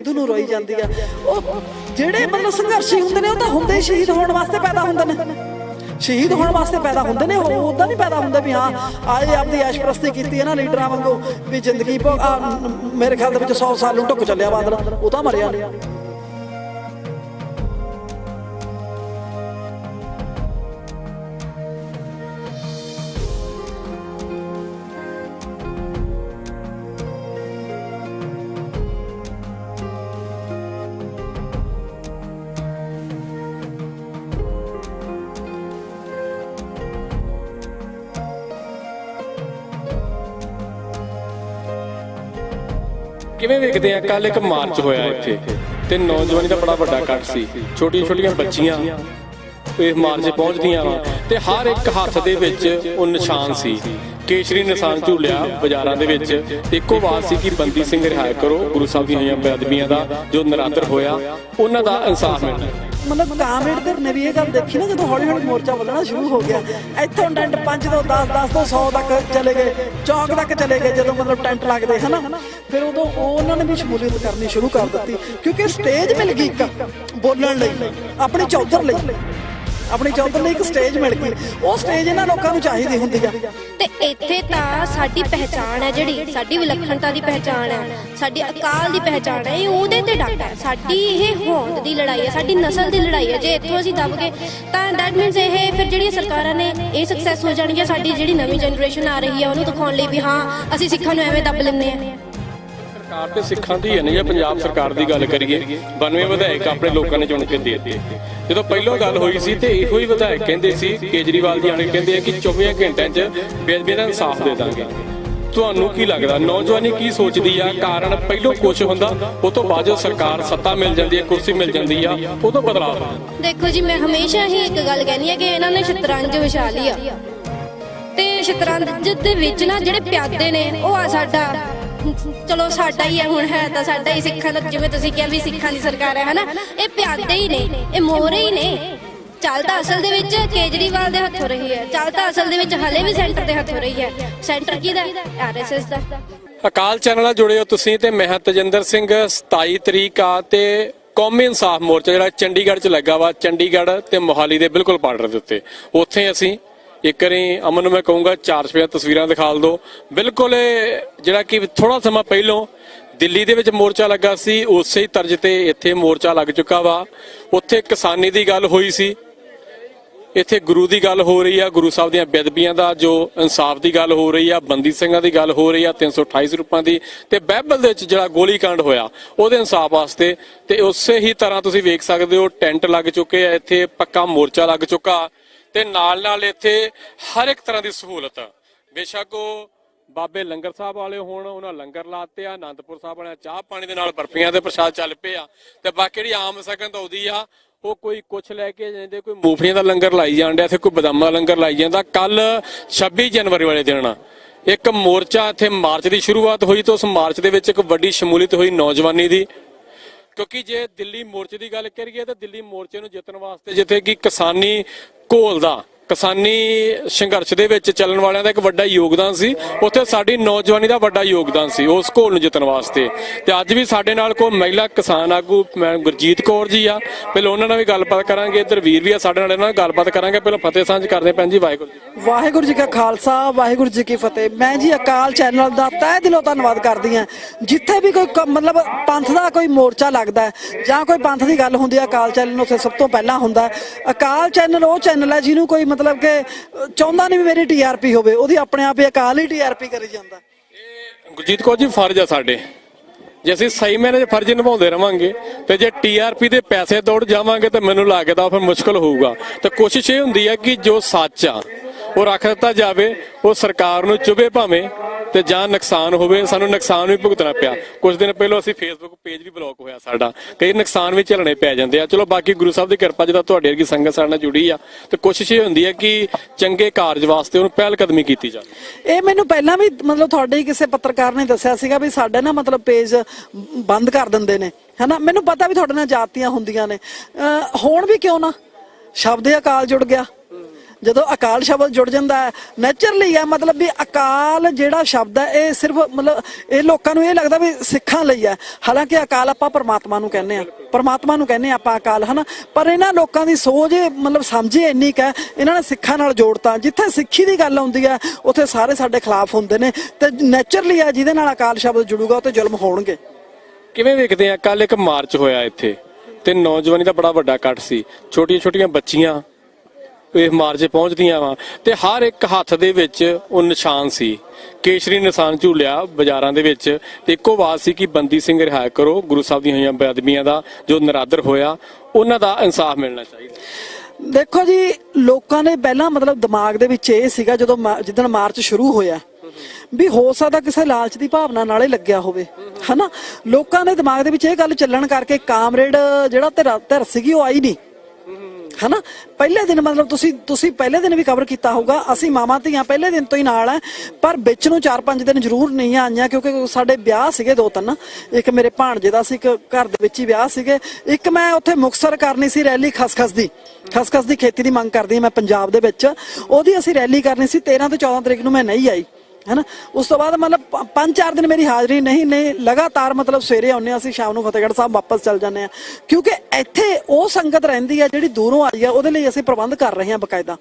ਸਿੱਧੂ ਨੂੰ ਰੋਈ ਜਾਂਦੀ ਆ। ਉਹ ਜਿਹੜੇ ਮਤਲਬ ਸੰਘਰਸ਼ੀ ਹੁੰਦੇ ਨੇ, ਉਹ ਤਾਂ ਹੁੰਦੇ ਸ਼ਹੀਦ ਹੋਣ ਵਾਸਤੇ ਪੈਦਾ ਹੁੰਦੇ ਨੇ। ਸ਼ਹੀਦ ਹੋਣ ਵਾਸਤੇ ਪੈਦਾ ਹੁੰਦੇ ਨੇ, ਉਹ ਉਦਾਂ ਨਹੀਂ ਪੈਦਾ ਹੁੰਦੇ ਵੀ ਹਾਂ ਆਏ ਆਪਦੀ ਐਸ਼ਪ੍ਰਸਤੀ ਕੀਤੀ ਹੈ ਨਾ ਲੀਡਰਾਂ ਵਾਂਗੂ ਵੀ ਜ਼ਿੰਦਗੀ ਮੇਰੇ ਖਿਆਲ ਦੇ ਵਿੱਚ 100 ਸਾਲ ਨੂੰ ਢੁੱਕ ਚੱਲਿਆ ਬਾਦਲ, ਉਹ ਤਾਂ ਮਰਿਆ ਨਹੀਂ ਕਿਵੇਂ ਵੇਖਦੇ ਆ? ਕੱਲ ਇੱਕ ਮਾਰਚ ਹੋਇਆ ਇੱਥੇ ਤੇ ਨੌਜਵਾਨੀ ਦਾ ਬੜਾ ਵੱਡਾ ਇਕੱਠ ਸੀ। ਛੋਟੀਆਂ ਛੋਟੀਆਂ ਬੱਚੀਆਂ ਇਸ ਮਾਰਚ ਪਹੁੰਚਦੀਆਂ ਵਾ ਤੇ ਹਰ ਇੱਕ ਹੱਥ ਦੇ ਵਿੱਚ ਉਹ ਨਿਸ਼ਾਨ ਸੀ। ਕੇਸ਼ਰੀ ਨਿਸ਼ਾਨ ਝੂਲਿਆ ਬਾਜ਼ਾਰਾਂ ਦੇ ਵਿੱਚ। ਇੱਕੋ ਆਵਾਜ਼ ਸੀ ਕਿ ਬੰਦੀ ਸਿੰਘ ਰਿਹਾ ਕਰੋ, ਗੁਰੂ ਸਾਹਿਬ ਦੀਆਂ ਹੋਈਆਂ ਬੇਅਦਬੀਆਂ ਦਾ ਜੋ ਨਰਾਦਰ ਹੋਇਆ, ਉਹਨਾਂ ਦਾ ਇਨਸਾਫ ਮਿਲਣਾ। ਮਤਲਬ ਕਾਮਰੇਡ ਦੇ ਨੇ ਵੀ ਇਹ ਗੱਲ ਦੇਖੀ ਨਾ, ਜਦੋਂ ਹੌਲੀ ਹੌਲੀ ਮੋਰਚਾ ਵੱਲਣਾ ਸ਼ੁਰੂ ਹੋ ਗਿਆ, ਇੱਥੋਂ ਟੈਂਟ 5 ਤੋਂ 10 10 ਤੋਂ 100 ਤੱਕ ਚਲੇ ਗਏ, ਚੌਂਕ ਤੱਕ ਚਲੇ ਗਏ, ਜਦੋਂ ਮਤਲਬ ਟੈਂਟ ਲੱਗਦੇ, ਹਨਾ? ਫਿਰ ਉਦੋਂ ਉਹਨਾਂ ਨੇ ਵੀ ਸ਼ਮੂਲੀਅਤ ਕਰਨੀ ਸ਼ੁਰੂ ਕਰ ਦਿੱਤੀ, ਕਿਉਂਕਿ ਸਟੇਜ ਮਿਲ ਗਈ ਇੱਕ ਬੋਲਣ ਲਈ, ਆਪਣੀ ਚੌਧਰ ਲਈ। ਆਪਣੀ ਚੌਧਰ ਲਈ ਇੱਕ ਸਟੇਜ ਮਿਲ ਗਈ। ਉਹ ਸਟੇਜ ਇਹਨਾਂ ਲੋਕਾਂ ਨੂੰ ਚਾਹੀਦੀ ਹੁੰਦੀ ਆ। ਤੇ ਇੱਥੇ ਤਾਂ ਸਾਡੀ ਪਹਿਚਾਣ ਹੈ ਜਿਹੜੀ, ਸਾਡੀ ਵਿਲੱਖਣਤਾ ਦੀ ਪਹਿਚਾਣ ਹੈ, ਸਾਡੀ ਅਕਾਲ ਦੀ ਪਹਿਚਾਣ ਹੈ, ਇਹ ਉਹਦੇ ਤੇ ਡਾਕਾ ਹੈ। ਸਾਡੀ ਇਹ ਹੋਂਦ ਦੀ ਲੜਾਈ ਹੈ, ਸਾਡੀ ਨਸਲ ਦੀ ਲੜਾਈ ਹੈ। ਜੇ ਇੱਥੋਂ ਅਸੀਂ ਦਬ ਗਏ, ਤਾਂ ਦੈਟ ਮੀਨਸ ਇਹ ਫਿਰ ਜਿਹੜੀਆਂ ਸਰਕਾਰਾਂ ਨੇ ਇਹ ਸਕਸੈਸ ਹੋ ਜਾਣਗੀਆਂ, ਸਾਡੀ ਜਿਹੜੀ ਨਵੀਂ ਜਨਰੇਸ਼ਨ ਆ ਰਹੀ ਹੈ, ਉਹਨੂੰ ਦਿਖਾਉਣ ਲਈ ਵੀ ਹਾਂ, ਅਸੀਂ ਸਿੱਖਾਂ ਨੂੰ ਐਵੇਂ ਦੱਬ ਲੈਂਦੇ ਆ ਸਰਕਾਰ ਤੇ ਸਿੱਖਾਂ ਦੀ ਹੈ ਨਹੀਂ ਜੇ ਪੰਜਾਬ ਸਰਕਾਰ ਦੀ ਗੱਲ ਕਰੀਏ 92 ਵਿਧਾਇਕ ਆਪਣੇ ਲੋਕਾਂ ਨੇ ਚੁਣ ਕੇ ਦੇ ਦਿੱਤੇ। ਜਦੋਂ ਪਹਿਲਾਂ ਗੱਲ ਹੋਈ ਸੀ ਤੇ ਇਹੋ ਹੀ ਵਿਧਾਇਕ ਕਹਿੰਦੇ ਸੀ, ਕੇਜਰੀਵਾਲ ਜੀ ਆਣੇ ਕਹਿੰਦੇ ਆ ਕਿ 24 ਘੰਟਿਆਂ 'ਚ ਬੇਅਦਬੀ ਦਾ ਇਨਸਾਫ ਦੇ ਦਾਂਗੇ। ਤੁਹਾਨੂੰ ਕੀ ਲੱਗਦਾ, ਨੌਜਵਾਨੀ ਕੀ ਸੋਚਦੀ ਆ? ਕਾਰਨ ਪਹਿਲੋਂ ਕੁਝ ਹੁੰਦਾ, ਉਹ ਤੋਂ ਬਾਅਦ ਜਦੋਂ ਸਰਕਾਰ ਸੱਤਾ ਮਿਲ ਜਾਂਦੀ ਹੈ ਕੁਰਸੀ ਮਿਲ ਜਾਂਦੀ ਆ ਉਹ ਤੋਂ ਬਦਲਾਅ ਹੁੰਦਾ। ਦੇਖੋ ਜੀ, ਮੈਂ ਹਮੇਸ਼ਾ ਹੀ ਇੱਕ ਗੱਲ ਕਹਿੰਦੀ ਆ ਕਿ ਇਹਨਾਂ ਨੇ ਸ਼ਤਰੰਜ ਵਿਛਾ ਲਈ ਆ ਤੇ ਸ਼ਤਰੰਜ ਦੇ ਵਿੱਚ ਨਾ ਜਿਹੜੇ ਪਿਆਦੇ ਨੇ, ਉਹ ਆ ਸਾਡਾ ਚਲੋ ਸਾਡਾ ਹੀ ਹੈ, ਹੁਣ ਹੈ ਤਾਂ ਸਾਡਾ ਹੀ ਸਿੱਖਾਂ ਦਾ ਜਿਵੇਂ ਤੁਸੀਂ ਕਿਹਾ ਵੀ ਸਿੱਖਾਂ ਦੀ ਸਰਕਾਰ ਹੈ, ਹਨਾ? ਇਹ ਪਿਆਦੇ ਹੀ ਨੇ, ਇਹ ਮੋਹਰੇ ਹੀ ਨੇ। ਚੱਲ ਤਾਂ ਅਸਲ ਦੇ ਵਿੱਚ ਕੇਜਰੀਵਾਲ ਦੇ ਹੱਥੋਂ ਰਹੀ ਹੈ। ਚੱਲ ਤਾਂ ਅਸਲ ਦੇ ਵਿੱਚ ਹਲੇ ਵੀ ਸੈਂਟਰ ਦੇ ਹੱਥੋਂ ਰਹੀ ਹੈ। ਸੈਂਟਰ ਕਿਹਦਾ? ਆਰਐਸਐਸ ਦਾ। ਅਕਾਲ ਚੈਨਲ ਨਾਲ ਜੁੜੇ ਹੋ ਤੁਸੀਂ ਤੇ ਮੈਂ ਤਜਿੰਦਰ ਸਿੰਘ 27 ਤਰੀਕ ਆ ਤੇ ਕੌਮੀ ਇਨਸਾਫ ਮੋਰਚਾ ਜਿਹੜਾ ਚੰਡੀਗੜ੍ਹ 'ਚ ਲੱਗਾ ਵਾ, ਚੰਡੀਗੜ੍ਹ ਤੇ ਮੋਹਾਲੀ ਦੇ ਬਿਲਕੁਲ ਬਾਰਡਰ ਦੇ ਉੱਤੇ। ਉੱਥੇ ਅਸੀਂ ਇੱਕ ਵਾਰੀ ਅਮਨ ਨੂੰ ਮੈਂ ਕਹੂੰਗਾ ਚਾਰ ਛੇ ਤਸਵੀਰਾਂ ਦਿਖਾ ਦਿਓ ਬਿਲਕੁਲ ਜਿਹੜਾ ਕਿ ਥੋੜਾ ਸਮਾਂ ਪਹਿਲਾਂ ਦਿੱਲੀ ਦੇ ਵਿੱਚ ਮੋਰਚਾ ਲੱਗਾ ਸੀ, ਉਸੇ ਹੀ ਤਰਜ਼ ਤੇ ਇੱਥੇ ਮੋਰਚਾ ਲੱਗ ਚੁੱਕਾ ਵਾ। ਉੱਥੇ ਕਿਸਾਨੀ ਦੀ ਗੱਲ ਹੋਈ ਸੀ। ਇੱਥੇ ਗੁਰੂ ਦੀ ਗੱਲ ਹੋ ਰਹੀ ਆ, ਗੁਰੂ ਸਾਹਿਬ ਦੀਆਂ ਬੇਦਬੀਆਂ ਦਾ ਜੋ ਇਨਸਾਫ ਦੀ ਗੱਲ ਹੋ ਰਹੀ ਆ, ਬੰਦੀ ਸਿੰਘਾਂ ਦੀ ਗੱਲ ਹੋ ਰਹੀ ਆ 328 ਰੂਪਾਂ ਦੀ ਤੇ ਬਹਿਬਲ ਦੇ ਵਿੱਚ ਜਿਹੜਾ ਗੋਲੀकांड ਹੋਇਆ, ਉਹਦੇ ਇਨਸਾਫ ਵਾਸਤੇ ਤੇ ਉਸੇ ਹੀ ਤਰ੍ਹਾਂ ਤੁਸੀਂ ਵੇਖ ਸਕਦੇ ਹੋ, ਟੈਂਟ ਲੱਗ ਚੁੱਕੇ ਆ, ਇੱਥੇ ਪੱਕਾ ਮੋਰਚਾ ਲੱਗ ਚੁੱਕਾ। ਤੇ ਨਾਲ ਨਾਲ ਇੱਥੇ ਹਰ ਇੱਕ ਤਰ੍ਹਾਂ ਦੀ ਸਹੂਲਤ। ਬੇਸ਼ੱਕ ਉਹ ਬਾਬੇ ਲੰਗਰ ਸਾਹਿਬ ਵਾਲੇ ਹੋਣ, ਉਹਨਾਂ ਲੰਗਰ ਲਾਤੇ ਆ ਆਨੰਦਪੁਰ ਸਾਹਿਬ ਵਾਲਿਆਂ ਚਾਹ ਪਾਣੀ ਦੇ ਨਾਲ ਬਰਫੀਆਂ ਦੇ ਪ੍ਰਸ਼ਾਦ ਚੱਲ ਪਏ ਆ। ਤੇ ਬਾਕੀ ਜਿਹੜੀ ਆਮ ਸਗਨ ਤਾਂ ਆ, ਉਹ ਕੋਈ ਕੁਛ ਲੈ ਕੇ ਜਾਂਦੇ, ਕੋਈ ਮੂੰਗਫਲੀਆਂ ਦਾ ਲੰਗਰ ਲਾਈ ਜਾਂਦਾ ਇੱਥੇ ਕੋਈ ਬਦਾਮਾਂ ਦਾ ਲੰਗਰ ਲਾਈ ਜਾਂਦਾ। ਕੱਲ 26 ਜਨਵਰੀ ਵਾਲੇ ਦਿਨ ਇੱਕ ਮੋਰਚਾ ਇੱਥੇ ਮਾਰਚ ਦੀ ਸ਼ੁਰੂਆਤ ਹੋਈ ਤਾਂ ਉਸ ਮਾਰਚ ਦੇ ਵਿੱਚ ਇੱਕ ਵੱਡੀ ਸ਼ਮੂਲੀਅਤ ਹੋਈ ਨੌਜਵਾਨੀ ਦੀ। ਕਿਉਂਕਿ ਜੇ ਦਿੱਲੀ ਮੋਰਚੇ ਦੀ ਗੱਲ ਕਰੀਏ, ਤਾਂ ਦਿੱਲੀ ਮੋਰਚੇ ਨੂੰ ਜਿੱਤਣ ਵਾਸਤੇ ਜਿੱਥੇ ਕਿ ਕਿਸਾਨੀ ਘੋਲ ਦਾ ਕਿਸਾਨੀ ਸੰਘਰਸ਼ ਦੇ ਵਿੱਚ ਚੱਲਣ ਵਾਲਿਆਂ ਦਾ ਇੱਕ ਵੱਡਾ ਯੋਗਦਾਨ ਸੀ। ਉੱਥੇ ਸਾਡੀ ਨੌਜਵਾਨੀ ਦਾ ਵੱਡਾ ਯੋਗਦਾਨ ਸੀ ਉਸ ਘੋਲ ਨੂੰ ਜਿੱਤਣ ਵਾਸਤੇ। ਤੇ ਅੱਜ ਵੀ ਸਾਡੇ ਨਾਲ ਕੋਈ ਮਹਿਲਾ ਕਿਸਾਨ ਆਗੂ, ਮੈਂ ਗੁਰਜੀਤ ਕੌਰ ਜੀ ਆ। ਪਹਿਲਾਂ ਉਹਨਾਂ ਨਾਲ ਵੀ ਗੱਲਬਾਤ ਕਰਾਂਗੇ, ਇੱਧਰ ਵੀਰ ਵੀ ਆ ਸਾਡੇ ਨਾਲ, ਇਹਨਾਂ ਨਾਲ ਗੱਲਬਾਤ ਕਰਾਂਗੇ। ਪਹਿਲਾਂ ਫਤਿਹ ਸਾਂਝ ਕਰਦੇ ਹਾਂ ਭੈਣ ਜੀ, ਵਾਹਿਗੁਰੂ ਜੀ ਵਾਹਿਗੁਰੂ ਜੀ ਕਾ ਖਾਲਸਾ, ਵਾਹਿਗੁਰੂ ਜੀ ਕੀ ਫਤਿਹ। ਮੈਂ ਜੀ ਅਕਾਲ ਚੈਨਲ ਦਾ ਤਹਿ ਦਿਲੋਂ ਧੰਨਵਾਦ ਕਰਦੀ ਹਾਂ। ਜਿੱਥੇ ਵੀ ਕੋਈ ਕ- ਮਤਲਬ ਪੰਥ ਦਾ ਕੋਈ ਮੋਰਚਾ ਲੱਗਦਾ ਜਾਂ ਕੋਈ ਪੰਥ ਦੀ ਗੱਲ ਹੁੰਦੀ ਹੈ, ਅਕਾਲ ਚੈਨਲ ਉੱਥੇ ਸਭ ਤੋਂ ਪਹਿਲਾਂ ਹੁੰਦਾ ਅਕਾਲ ਚੈਨਲ, ਉਹ ਚੈਨਲ ਹੈ ਜਿਹਨੂੰ ਕੋਈ ਮਤਲਬ ਕਿ ਚਾਹੁੰਦਾ ਨਹੀਂ ਵੀ ਮੇਰੀ ਟੀਆਰਪੀ ਹੋਵੇ, ਉਹਦੀ ਆਪਣੇ ਆਪ ਹੀ ਅਕਾਲ ਹੀ ਟੀਆਰਪੀ ਕਰੀ ਜਾਂਦਾ। ਗੁਰਜੀਤ ਕੌਰ ਜੀ, ਫਰਜ਼ ਆ ਸਾਡੇ। ਜੇ ਅਸੀਂ ਸਹੀ ਮੈਨੇ ਫਰਜ਼ ਨਿਭਾਉਂਦੇ ਰਵਾਂਗੇ, ਤੇ ਜੇ ਟੀਆਰਪੀ ਦੇ ਪੈਸੇ ਦੌੜ ਜਾਵਾਂਗੇ, ਤਾਂ ਮੈਨੂੰ ਲੱਗਦਾ ਫਿਰ ਮੁਸ਼ਕਲ ਹੋਊਗਾ। ਤੇ ਕੋਸ਼ਿਸ਼ ਇਹ ਹੁੰਦੀ ਹੈ ਕਿ ਜੋ ਸੱਚ ਆ, ਉਹ ਰੱਖ ਦਿੱਤਾ ਜਾਵੇ, ਉਹ ਸਰਕਾਰ ਨੂੰ ਚੁਭੇ ਭਾਵੇਂ ਤੇ ਜਾਂ ਨੁਕਸਾਨ ਹੋਵੇ, ਸਾਨੂੰ ਨੁਕਸਾਨ ਵੀ ਭੁਗਤਣਾ ਪਿਆ। ਕੁਝ ਦਿਨ ਪਹਿਲਾਂ ਅਸੀਂ ਫੇਸਬੁੱਕ ਪੇਜ ਵੀ ਬਲੌਕ ਹੋਇਆ ਸਾਡਾ। ਕਈ ਨੁਕਸਾਨ ਵੀ ਝੱਲਣੇ ਪੈ ਜਾਂਦੇ ਆ। ਚਲੋ ਬਾਕੀ ਗੁਰੂ ਸਾਹਿਬ ਦੀ ਕਿਰਪਾ ਜਿਹਦਾ ਤੁਹਾਡੇ ਵਰਗੀ ਸੰਗਤ ਸਾਡੇ ਨਾਲ ਜੁੜੀ ਆ, ਤੇ ਕੋਸ਼ਿਸ਼ ਇਹ ਹੁੰਦੀ ਹੈ ਕਿ ਚੰਗੇ ਕਾਰਜ ਵਾਸਤੇ ਉਹਨੂੰ ਪਹਿਲ ਕਦਮੀ ਕੀਤੀ ਜਾਵੇ। ਇਹ ਮੈਨੂੰ ਪਹਿਲਾਂ ਵੀ ਮਤਲਬ ਤੁਹਾਡੇ ਹੀ ਕਿਸੇ ਪੱਤਰਕਾਰ ਨੇ ਦੱਸਿਆ ਸੀਗਾ ਵੀ ਸਾਡੇ ਨਾ ਮਤਲਬ ਪੇਜ ਬੰਦ ਕਰ ਦਿੰਦੇ ਨੇ। ਹਨਾ? ਮੈਨੂੰ ਪਤਾ ਵੀ ਤੁਹਾਡੇ ਨਾਲ ਜਾਤੀਆਂ ਹੁੰਦੀਆਂ ਨੇ। ਅਹ ਹੁਣ ਵੀ ਕਿਉਂ ਨਾ? ਸ਼ਬਦ ਅਕਾਲ ਜੁੜ ਗਿਆ। ਜਦੋਂ ਅਕਾਲ ਸ਼ਬਦ ਜੁੜ ਜਾਂਦਾ ਹੈ ਨੇਚਰਲੀ ਹੈ, ਮਤਲਬ ਵੀ ਅਕਾਲ ਜਿਹੜਾ ਸ਼ਬਦ ਹੈ, ਇਹ ਸਿਰਫ ਮਤਲਬ ਇਹ ਲੋਕਾਂ ਨੂੰ ਇਹ ਲੱਗਦਾ ਵੀ ਸਿੱਖਾਂ ਲਈ ਹੈ। ਹਾਲਾਂਕਿ ਅਕਾਲ ਆਪਾਂ ਪਰਮਾਤਮਾ ਨੂੰ ਕਹਿੰਦੇ ਆ ਪਰਮਾਤਮਾ ਨੂੰ ਕਹਿੰਦੇ ਆਪਾਂ ਅਕਾਲ, ਹਨਾ? ਪਰ ਇਹਨਾਂ ਲੋਕਾਂ ਦੀ ਸੋਚ ਮਤਲਬ ਸਮਝੇ ਇੰਨੀ ਕੁ ਇਹਨਾਂ ਨੇ ਸਿੱਖਾਂ ਨਾਲ ਜੋੜਤਾ। ਜਿੱਥੇ ਸਿੱਖੀ ਦੀ ਗੱਲ ਆਉਂਦੀ ਹੈ, ਉੱਥੇ ਸਾਰੇ ਸਾਡੇ ਖਿਲਾਫ ਹੁੰਦੇ ਨੇ। ਤੇ ਨੇਚਰਲੀ ਹੈ, ਜਿਹਦੇ ਨਾਲ ਅਕਾਲ ਸ਼ਬਦ ਜੁੜੂਗਾ, ਉੱਥੇ ਜ਼ੁਲਮ ਹੋਣਗੇ। ਕਿਵੇਂ ਵੇਖਦੇ ਆ? ਕੱਲ ਇੱਕ ਮਾਰਚ ਹੋਇਆ ਇੱਥੇ, ਤੇ ਨੌਜਵਾਨੀ ਦਾ ਬੜਾ ਵੱਡਾ ਇਕੱਠ ਸੀ। ਛੋਟੀਆਂ ਛੋਟੀਆਂ ਬੱਚੀਆਂ ਇਸ ਮਾਰਚ ਪਹੁੰਚਦੀਆਂ ਵਾ। ਤੇ ਹਰ ਇੱਕ ਹੱਥ ਦੇ ਵਿੱਚ ਉਹ ਨਿਸ਼ਾਨ ਸੀ। ਕੇਸ਼ਰੀ ਨਿਸ਼ਾਨ ਝੂਲਿਆ ਬਾਜ਼ਾਰਾਂ ਦੇ ਵਿੱਚ। ਤੇ ਇੱਕੋ ਆਵਾਜ਼ ਸੀ ਕਿ ਬੰਦੀ ਸਿੰਘ ਰਿਹਾ ਕਰੋ, ਗੁਰੂ ਸਾਹਿਬ ਦੀਆਂ ਹੋਈਆਂ ਬੇਅਦਬੀਆਂ ਦਾ ਜੋ ਨਰਾਦਰ ਹੋਇਆ, ਉਹਨਾਂ ਦਾ ਇਨਸਾਫ ਮਿਲਣਾ ਚਾਹੀਦਾ। ਦੇਖੋ ਜੀ, ਲੋਕਾਂ ਨੇ ਪਹਿਲਾਂ ਮਤਲਬ ਦਿਮਾਗ ਦੇ ਵਿੱਚ ਇਹ ਸੀਗਾ ਜਦੋਂ ਮਾ- ਜਿੱਦਣ ਮਾਰਚ ਸ਼ੁਰੂ ਹੋਇਆ, ਵੀ ਹੋ ਸਕਦਾ ਕਿਸੇ ਲਾਲਚ ਦੀ ਭਾਵਨਾ ਨਾਲੇ ਲੱਗਿਆ ਹੋਵੇ, ਹਨਾ? ਲੋਕਾਂ ਦੇ ਦਿਮਾਗ ਦੇ ਵਿੱਚ ਇਹ ਗੱਲ ਚੱਲਣ ਕਰਕੇ ਕਾਮਰੇਡ ਜਿਹੜਾ ਧਿਰ ਧਿਰ ਸੀਗੀ, ਉਹ ਆਈ ਨਹੀਂ। ਹਨਾ? ਪਹਿਲੇ ਦਿਨ ਮਤਲਬ ਤੁਸੀਂ ਤੁਸੀਂ ਪਹਿਲੇ ਦਿਨ ਵੀ ਕਵਰ ਕੀਤਾ ਹੋਊਗਾ। ਅਸੀਂ ਮਾਮਾ ਧੀਆਂ ਪਹਿਲੇ ਦਿਨ ਤੋਂ ਹੀ ਨਾਲ ਹੈ ਪਰ ਵਿੱਚ ਨੂੰ 4-5 ਦਿਨ ਜ਼ਰੂਰ ਨਹੀਂ ਆਈਆਂ, ਕਿਉਂਕਿ ਸਾਡੇ ਵਿਆਹ ਸੀਗੇ ਦੋ ਤਿੰਨ। ਇੱਕ ਮੇਰੇ ਭਾਣਜੇ ਦਾ ਸੀ, ਇੱਕ ਘਰ ਦੇ ਵਿੱਚ ਹੀ ਵਿਆਹ ਸੀਗੇ। ਇੱਕ ਮੈਂ ਉੱਥੇ ਮੁਕਸਰ ਕਰਨੀ ਸੀ ਰੈਲੀ ਖਸਖਸ ਦੀ। ਖਸਖਸ ਦੀ ਖੇਤੀ ਦੀ ਮੰਗ ਕਰਦੀ ਹਾਂ ਮੈਂ ਪੰਜਾਬ ਦੇ ਵਿੱਚ। ਉਹਦੀ ਅਸੀਂ ਰੈਲੀ ਕਰਨੀ ਸੀ 13 ਤੇ 14 ਤਰੀਕ ਨੂੰ ਮੈਂ ਨਹੀਂ ਆਈ। ਹੈਨਾ ਉਸ ਤੋਂ ਬਾਅਦ ਮਤਲਬ ਪੰਜ ਚਾਰ ਦਿਨ ਮੇਰੀ ਹਾਜ਼ਰੀ ਨਹੀਂ ਨਹੀਂ, ਲਗਾਤਾਰ ਮਤਲਬ ਸਵੇਰੇ ਆਉਂਦੇ ਹਾਂ ਅਸੀਂ, ਸ਼ਾਮ ਨੂੰ ਫਤਿਹਗੜ੍ਹ ਸਾਹਿਬ ਵਾਪਸ ਚੱਲ ਜਾਂਦੇ ਆ ਕਿਉਂਕਿ ਇੱਥੇ ਉਹ ਸੰਗਤ ਰਹਿੰਦੀ ਆ ਜਿਹੜੀ ਦੂਰੋਂ ਆਈ ਆ ਉਹਦੇ ਲਈ ਅਸੀਂ ਪ੍ਰਬੰਧ ਕਰ ਰਹੇ ਹਾਂ ਬਕਾਇਦਾ।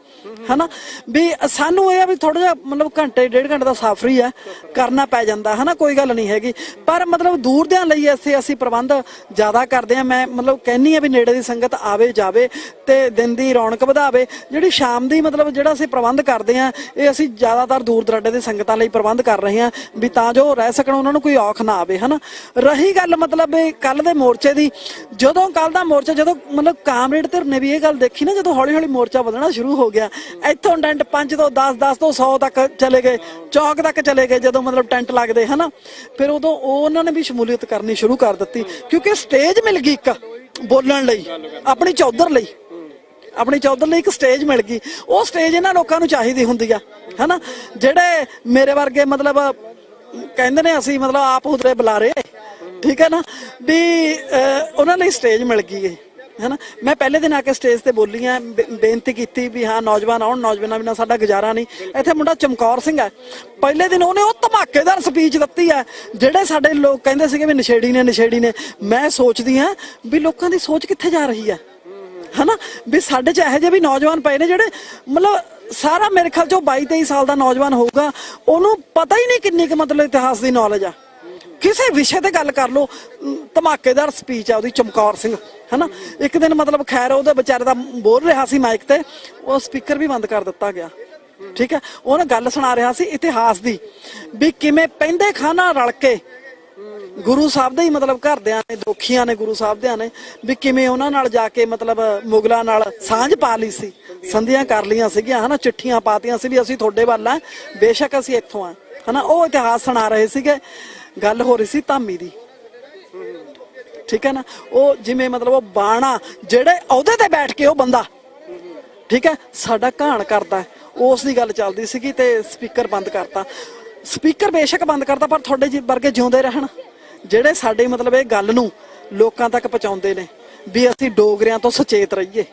ਹੈਨਾ ਵੀ ਸਾਨੂੰ ਇਹ ਆ ਵੀ ਥੋੜਾ ਜਿਹਾ ਮਤਲਬ ਘੰਟੇ, ਡੇਢ ਘੰਟੇ ਦਾ ਸਫ਼ਰ ਹੀ ਆ ਕਰਨਾ ਪੈ ਜਾਂਦਾ ਹੈਨਾ ਕੋਈ ਗੱਲ ਨਹੀਂ ਹੈਗੀ। ਪਰ ਮਤਲਬ ਦੂਰ ਦਿਆਂ ਲਈ ਅਸੀਂ ਅਸੀਂ ਪ੍ਰਬੰਧ ਜ਼ਿਆਦਾ ਕਰਦੇ ਆ ਮੈਂ ਮਤਲਬ ਕਹਿੰਨੀ ਆ ਵੀ ਨੇੜੇ ਦੀ ਸੰਗਤ ਆਵੇ, ਜਾਵੇ ਤੇ ਦਿਨ ਦੀ ਰੌਣਕ ਵਧਾਵੇ। ਜਿਹੜੀ ਸ਼ਾਮ ਦੀ ਮਤਲਬ ਜਿਹੜਾ ਅਸੀਂ ਪ੍ਰਬੰਧ ਕਰਦੇ ਆ ਇਹ ਅਸੀਂ ਜ਼ਿਆਦਾਤਰ ਦੂਰ ਦਰਾਡੇ ਦੇ ਸੰਗਤਾਂ ਲਈ ਪ੍ਰਬੰਧ ਕਰ ਰਹੇ ਹਾਂ ਵੀ ਤਾਂ ਜੋ ਰਹਿ ਸਕਣ, ਉਹਨਾਂ ਨੂੰ ਕੋਈ ਔਖ ਨਾ ਆਵੇ, ਹਨਾ? ਰਹੀ ਗੱਲ ਮਤਲਬ ਕੱਲ ਦੇ ਮੋਰਚੇ ਦੀ, ਜਦੋਂ ਕੱਲ ਦਾ ਮੋਰਚਾ, ਜਦੋਂ ਮਤਲਬ ਕਾਮਰੇਡ ਧਿਰ ਨੇ ਵੀ ਇਹ ਗੱਲ ਦੇਖੀ ਨਾ, ਜਦੋਂ ਹੌਲੀ ਹੌਲੀ ਮੋਰਚਾ ਵਧਣਾ ਸ਼ੁਰੂ ਹੋ ਗਿਆ, ਇੱਥੋਂ ਟੈਂਟ 5 ਤੋਂ 10 10 ਤੋਂ 100 ਤੱਕ ਚਲੇ ਗਏ, ਚੌਕ ਤੱਕ ਚਲੇ ਗਏ, ਜਦੋਂ ਮਤਲਬ ਟੈਂਟ ਲੱਗਦੇ, ਹਨਾ? ਫਿਰ ਉਦੋਂ ਉਹਨਾਂ ਨੇ ਵੀ ਸ਼ਮੂਲੀਅਤ ਕਰਨੀ ਸ਼ੁਰੂ ਕਰ ਦਿੱਤੀ, ਕਿਉਂਕਿ ਸਟੇਜ ਮਿਲ ਗਈ ਇੱਕ ਬੋਲਣ ਲਈ, ਆਪਣੀ ਚੌਧਰ ਲਈ। ਆਪਣੀ ਚੌਧਰ ਲਈ ਇੱਕ ਸਟੇਜ ਮਿਲ ਗਈ। ਉਹ ਸਟੇਜ ਇਹਨਾਂ ਲੋਕਾਂ ਨੂੰ ਚਾਹੀਦੀ ਹੁੰਦੀ ਆ। ਹਨਾ? ਜਿਹੜੇ ਮੇਰੇ ਵਰਗੇ ਮਤਲਬ ਕਹਿੰਦੇ ਨੇ ਅਸੀਂ ਮਤਲਬ ਆਪ ਉਧਰੇ ਬੁਲਾਰੇ ਠੀਕ ਹੈ ਨਾ? ਵੀ ਉਹਨਾਂ ਲਈ ਸਟੇਜ ਮਿਲ ਗਈ ਹੈ ਹੈਨਾ? ਮੈਂ ਪਹਿਲੇ ਦਿਨ ਆ ਕੇ ਸਟੇਜ ਤੇ ਬੋਲੀ ਆ, ਬੇ- ਬੇਨਤੀ ਕੀਤੀ ਵੀ ਹਾਂ, ਨੌਜਵਾਨ ਆਉਣ, ਨੌਜਵਾਨਾਂ ਬਿਨਾਂ ਸਾਡਾ ਗੁਜ਼ਾਰਾ ਨਹੀਂ। ਇੱਥੇ ਮੁੰਡਾ ਚਮਕੌਰ ਸਿੰਘ ਹੈ। ਪਹਿਲੇ ਦਿਨ ਉਹਨੇ ਉਹ ਧਮਾਕੇਦਾਰ ਸਪੀਚ ਦਿੱਤੀ ਹੈ, ਜਿਹੜੇ ਸਾਡੇ ਲੋਕ ਕਹਿੰਦੇ ਸੀਗੇ ਵੀ ਨਸ਼ੇੜੀ ਨੇ ਨਸ਼ੇੜੀ ਨੇ। ਮੈਂ ਸੋਚਦੀ ਆ ਵੀ ਲੋਕਾਂ ਦੀ ਸੋਚ ਕਿੱਥੇ ਜਾ ਰਹੀ ਹੈ? ਹਨਾ? ਵੀ ਸਾਡੇ ਚ ਇਹੋ ਜਿਹੇ ਵੀ ਨੌਜਵਾਨ ਪਏ ਨੇ ਜਿਹੜੇ ਮਤਲਬ ਸਾਰਾ ਮੇਰੇ ਖਿਆਲ ਚੋਂ 22 23 ਸਾਲ ਦਾ ਨੌਜਵਾਨ ਹੋਊਗਾ, ਉਹਨੂੰ ਪਤਾ ਹੀ ਨਹੀਂ ਕਿੰਨੀ ਕੁ ਮਤਲਬ ਇਤਿਹਾਸ ਦੀ ਨੌਲੇਜ ਆ। ਕਿਸੇ ਵਿਸ਼ੇ ਤੇ ਗੱਲ ਕਰ ਲਓ ਧਮਾਕੇਦਾਰ ਸਪੀਚ ਆ ਉਹਦੀ, ਚਮਕੌਰ ਸਿੰਘ, ਹਨਾ? ਇੱਕ ਦਿਨ ਮਤਲਬ ਖੈਰ, ਉਹਦੇ ਵਿਚਾਰੇ ਦਾ ਬੋਲ ਰਿਹਾ ਸੀ ਮਾਈਕ ਤੇ, ਉਹ ਸਪੀਕਰ ਵੀ ਬੰਦ ਕਰ ਦਿੱਤਾ ਗਿਆ। ਠੀਕ ਹੈ? ਉਹਨੇ ਗੱਲ ਸੁਣਾ ਰਿਹਾ ਸੀ ਇਤਿਹਾਸ ਦੀ, ਵੀ ਕਿਵੇਂ ਪੈਂਦੇ ਖਾਨਾ ਰਲ ਕੇ ਗੁਰੂ ਸਾਹਿਬ ਦੇ ਹੀ ਮਤਲਬ ਘਰਦਿਆਂ ਨੇ, ਦੋਖੀਆਂ ਨੇ, ਗੁਰੂ ਸਾਹਿਬ ਦਿਆਂ ਨੇ ਵੀ ਕਿਵੇਂ ਉਹਨਾਂ ਨਾਲ ਜਾ ਕੇ ਮਤਲਬ ਮੁਗਲਾਂ ਨਾਲ ਸਾਂਝ ਪਾ ਲਈ ਸੀ। ਸੰਧੀਆਂ ਕਰ ਲਈਆਂ ਸੀਗੀਆਂ, ਹਨਾ, ਚਿੱਠੀਆਂ ਪਾਤੀਆਂ ਸੀ ਵੀ ਅਸੀਂ ਤੁਹਾਡੇ ਵੱਲ ਆ, ਬੇਸ਼ੱਕ ਅਸੀਂ ਇੱਥੋਂ ਆ, ਹਨਾ, ਉਹ ਇਤਿਹਾਸ ਸੁਣਾ ਰਹੇ ਸੀਗੇ। ਗੱਲ ਹੋ ਰਹੀ ਸੀ ਧਾਮੀ ਦੀ। ਠੀਕ ਹੈ ਨਾ, ਉਹ ਜਿਵੇਂ ਮਤਲਬ ਉਹ ਬਾਣਾ, ਜਿਹੜੇ ਅਹੁਦੇ ਤੇ ਬੈਠ ਕੇ ਉਹ ਬੰਦਾ, ਠੀਕ ਹੈ, ਸਾਡਾ ਘਾਣ ਕਰਦਾ, ਉਸ ਦੀ ਗੱਲ ਚੱਲਦੀ ਸੀਗੀ ਤੇ ਸਪੀਕਰ ਬੰਦ ਕਰਤਾ। ਸਪੀਕਰ ਬੇਸ਼ੱਕ ਬੰਦ ਕਰਤਾ ਪਰ ਤੁਹਾਡੇ ਵਰਗੇ ਜਿਉਂਦੇ ਰਹਿਣ। ਜਿਹੜੇ ਸਾਡੇ ਮਤਲਬ ਇਹ ਗੱਲ ਨੂੰ ਲੋਕਾਂ ਤੱਕ ਪਹੁੰਚਾਉਂਦੇ ਨੇ ਵੀ ਅਸੀਂ ਡੋਗਰਿਆਂ ਤੋਂ ਸੁਚੇਤ ਰਹੀਏ।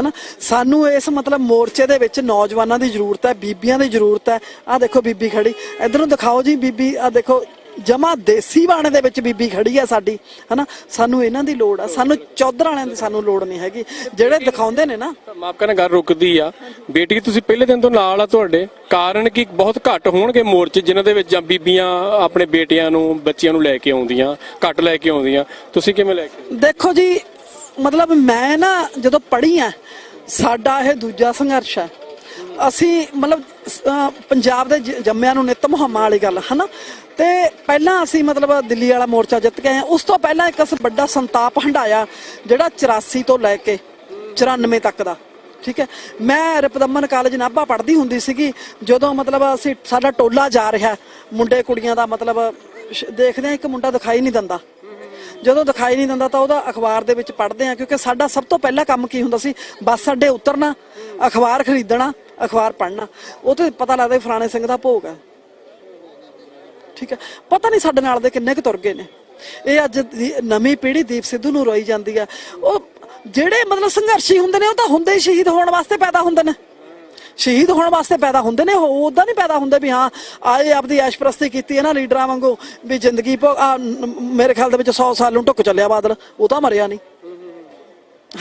ਹਨਾ? ਸਾਨੂੰ ਇਸ ਮਤਲਬ ਮੋਰਚੇ ਦੇ ਵਿੱਚ ਨੌਜਵਾਨਾਂ ਦੀ ਜ਼ਰੂਰਤ ਹੈ, ਬੀਬੀਆਂ ਦੀ ਜ਼ਰੂਰਤ ਹੈ। ਆਹ ਦੇਖੋ ਬੀਬੀ ਖੜੀ। ਇਧਰ ਦਿਖਾਓ ਜੀ ਬੀਬੀ, ਆਹ ਦੇਖੋ ਜਮਾ ਦੇਸੀ ਬਾਣੇ ਦੇ ਵਿੱਚ ਬੀਬੀ ਖੜੀ ਹੈ ਸਾਡੀ ਹਨਾ? ਸਾਨੂੰ ਇਹਨਾਂ ਦੀ ਲੋੜ ਆ। ਸਾਨੂੰ ਚੌਧਰ ਵਾਲਿਆਂ ਦੀ ਸਾਨੂੰ ਲੋੜ ਨਹੀਂ ਹੈਗੀ। ਜਿਹੜੇ ਦਿਖਾਉਂਦੇ ਨੇ ਨਾ। ਮਾਫ ਕਰਨਾ ਗੱਲ ਰੁਕਦੀ ਆ। ਬੇਟੀ ਤੁਸੀਂ ਪਹਿਲੇ ਦਿਨ ਤੋਂ ਨਾਲ ਆ ਤੁਹਾਡੇ। ਕਾਰਨ ਕਿ? ਬਹੁਤ ਘੱਟ ਹੋਣਗੇ ਮੋਰਚੇ ਜਿਨ੍ਹਾਂ ਦੇ ਵਿੱਚ ਜਾਂ ਬੀਬੀਆਂ ਆਪਣੇ ਬੇਟਿਆਂ ਨੂੰ ਬੱਚਿਆਂ ਨੂੰ ਲੈ ਕੇ ਆਉਂਦੀਆਂ ਘੱਟ ਲੈ ਕੇ ਆਉਂਦੀਆਂ। ਤੁਸੀਂ ਕਿਵੇਂ ਲੈ ਕੇ ਦੇਖੋ ਜੀ ਮਤਲਬ ਮੈਂ ਨਾ ਜਦੋਂ ਪੜ੍ਹੀ ਆ ਸਾਡਾ ਇਹ ਦੂਜਾ ਸੰਘਰਸ਼ ਹੈ ਅਸੀਂ ਮਤਲਬ ਪੰਜਾਬ ਦੇ ਜ- ਜੰਮਿਆਂ ਨੂੰ ਨਿੱਤ ਮੁਹੰਮਾ ਵਾਲੀ ਗੱਲ, ਹਨਾ? ਤੇ ਪਹਿਲਾਂ ਅਸੀਂ ਮਤਲਬ ਦਿੱਲੀ ਵਾਲਾ ਮੋਰਚਾ ਜਿੱਤ ਕੇ ਆਏ ਉਸ ਤੋਂ ਪਹਿਲਾਂ ਇੱਕ ਅਸੀਂ ਵੱਡਾ ਸੰਤਾਪ ਹੰਡਾਇਆ, ਜਿਹੜਾ 84 ਤੋਂ ਲੈ ਕੇ 94 ਤੱਕ ਦਾ, ਠੀਕ ਹੈ? ਮੈਂ ਰਪਦਮਨ ਕਾਲਜ ਨਾਭਾ ਪੜ੍ਹਦੀ ਹੁੰਦੀ ਸੀਗੀ, ਜਦੋਂ ਮਤਲਬ ਅਸੀਂ ਸਾਡਾ ਟੋਲਾ ਜਾ ਰਿਹਾ, ਮੁੰਡੇ ਕੁੜੀਆਂ ਦਾ ਮਤਲਬ ਦੇਖਦੇ ਆ ਇੱਕ ਮੁੰਡਾ ਦਿਖਾਈ ਨਹੀਂ ਦਿੰਦਾ। ਜਦੋਂ ਦਿਖਾਈ ਨਹੀਂ ਦਿੰਦਾ ਤਾਂ ਉਹਦਾ ਅਖਬਾਰ ਦੇ ਵਿੱਚ ਪੜ੍ਹਦੇ ਆ ਕਿਉਂਕਿ ਸਾਡਾ ਸਭ ਤੋਂ ਪਹਿਲਾ ਕੰਮ ਕੀ ਹੁੰਦਾ ਸੀ? ਬੱਸ ਅੱਡੇ ਉਤਰਨਾ, ਅਖਬਾਰ ਖਰੀਦਣਾ, ਅਖਬਾਰ ਪੜ੍ਹਨਾ। ਉਹ ਤੇ ਪਤਾ ਲੱਗਦਾ ਵੀ ਫਲਾਣੇ ਸਿੰਘ ਦਾ ਭੋਗ ਹੈ ਠੀਕ ਹੈ? ਪਤਾ ਨਹੀਂ ਸਾਡੇ ਨਾਲ ਦੇ ਕਿੰਨੇ ਕੁ ਤੁਰ ਗਏ ਨੇ। ਇਹ ਅੱਜ ਦੀ ਨਵੀਂ ਪੀੜ੍ਹੀ ਦੀਪ ਸਿੱਧੂ ਨੂੰ ਰੋਈ ਜਾਂਦੀ ਆ। ਉਹ ਜਿਹੜੇ ਮਤਲਬ ਸੰਘਰਸ਼ੀ ਹੁੰਦੇ ਨੇ, ਉਹ ਤਾਂ ਹੁੰਦੇ ਹੀ ਸ਼ਹੀਦ ਹੋਣ ਵਾਸਤੇ ਪੈਦਾ ਹੁੰਦੇ ਨੇ। ਸ਼ਹੀਦ ਹੋਣ ਵਾਸਤੇ ਪੈਦਾ ਹੁੰਦੇ ਨੇ ਉਹ ਉਦਾਂ ਨਹੀਂ ਪੈਦਾ ਹੁੰਦੇ ਵੀ ਹਾਂ ਆਏ ਆਪਦੀ ਐਸ਼ਪ੍ਰਸਤੀ ਕੀਤੀ ਹੈ ਨਾ ਲੀਡਰਾਂ ਵਾਂਗੂ ਵੀ ਜ਼ਿੰਦਗੀ ਮੇਰੇ ਖਿਆਲ ਦੇ ਵਿੱਚ 100 ਸਾਲ ਨੂੰ ਢੁੱਕ ਚੱਲਿਆ ਬਾਦਲ ਉਹ ਤਾਂ ਮਰਿਆ ਨਹੀਂ।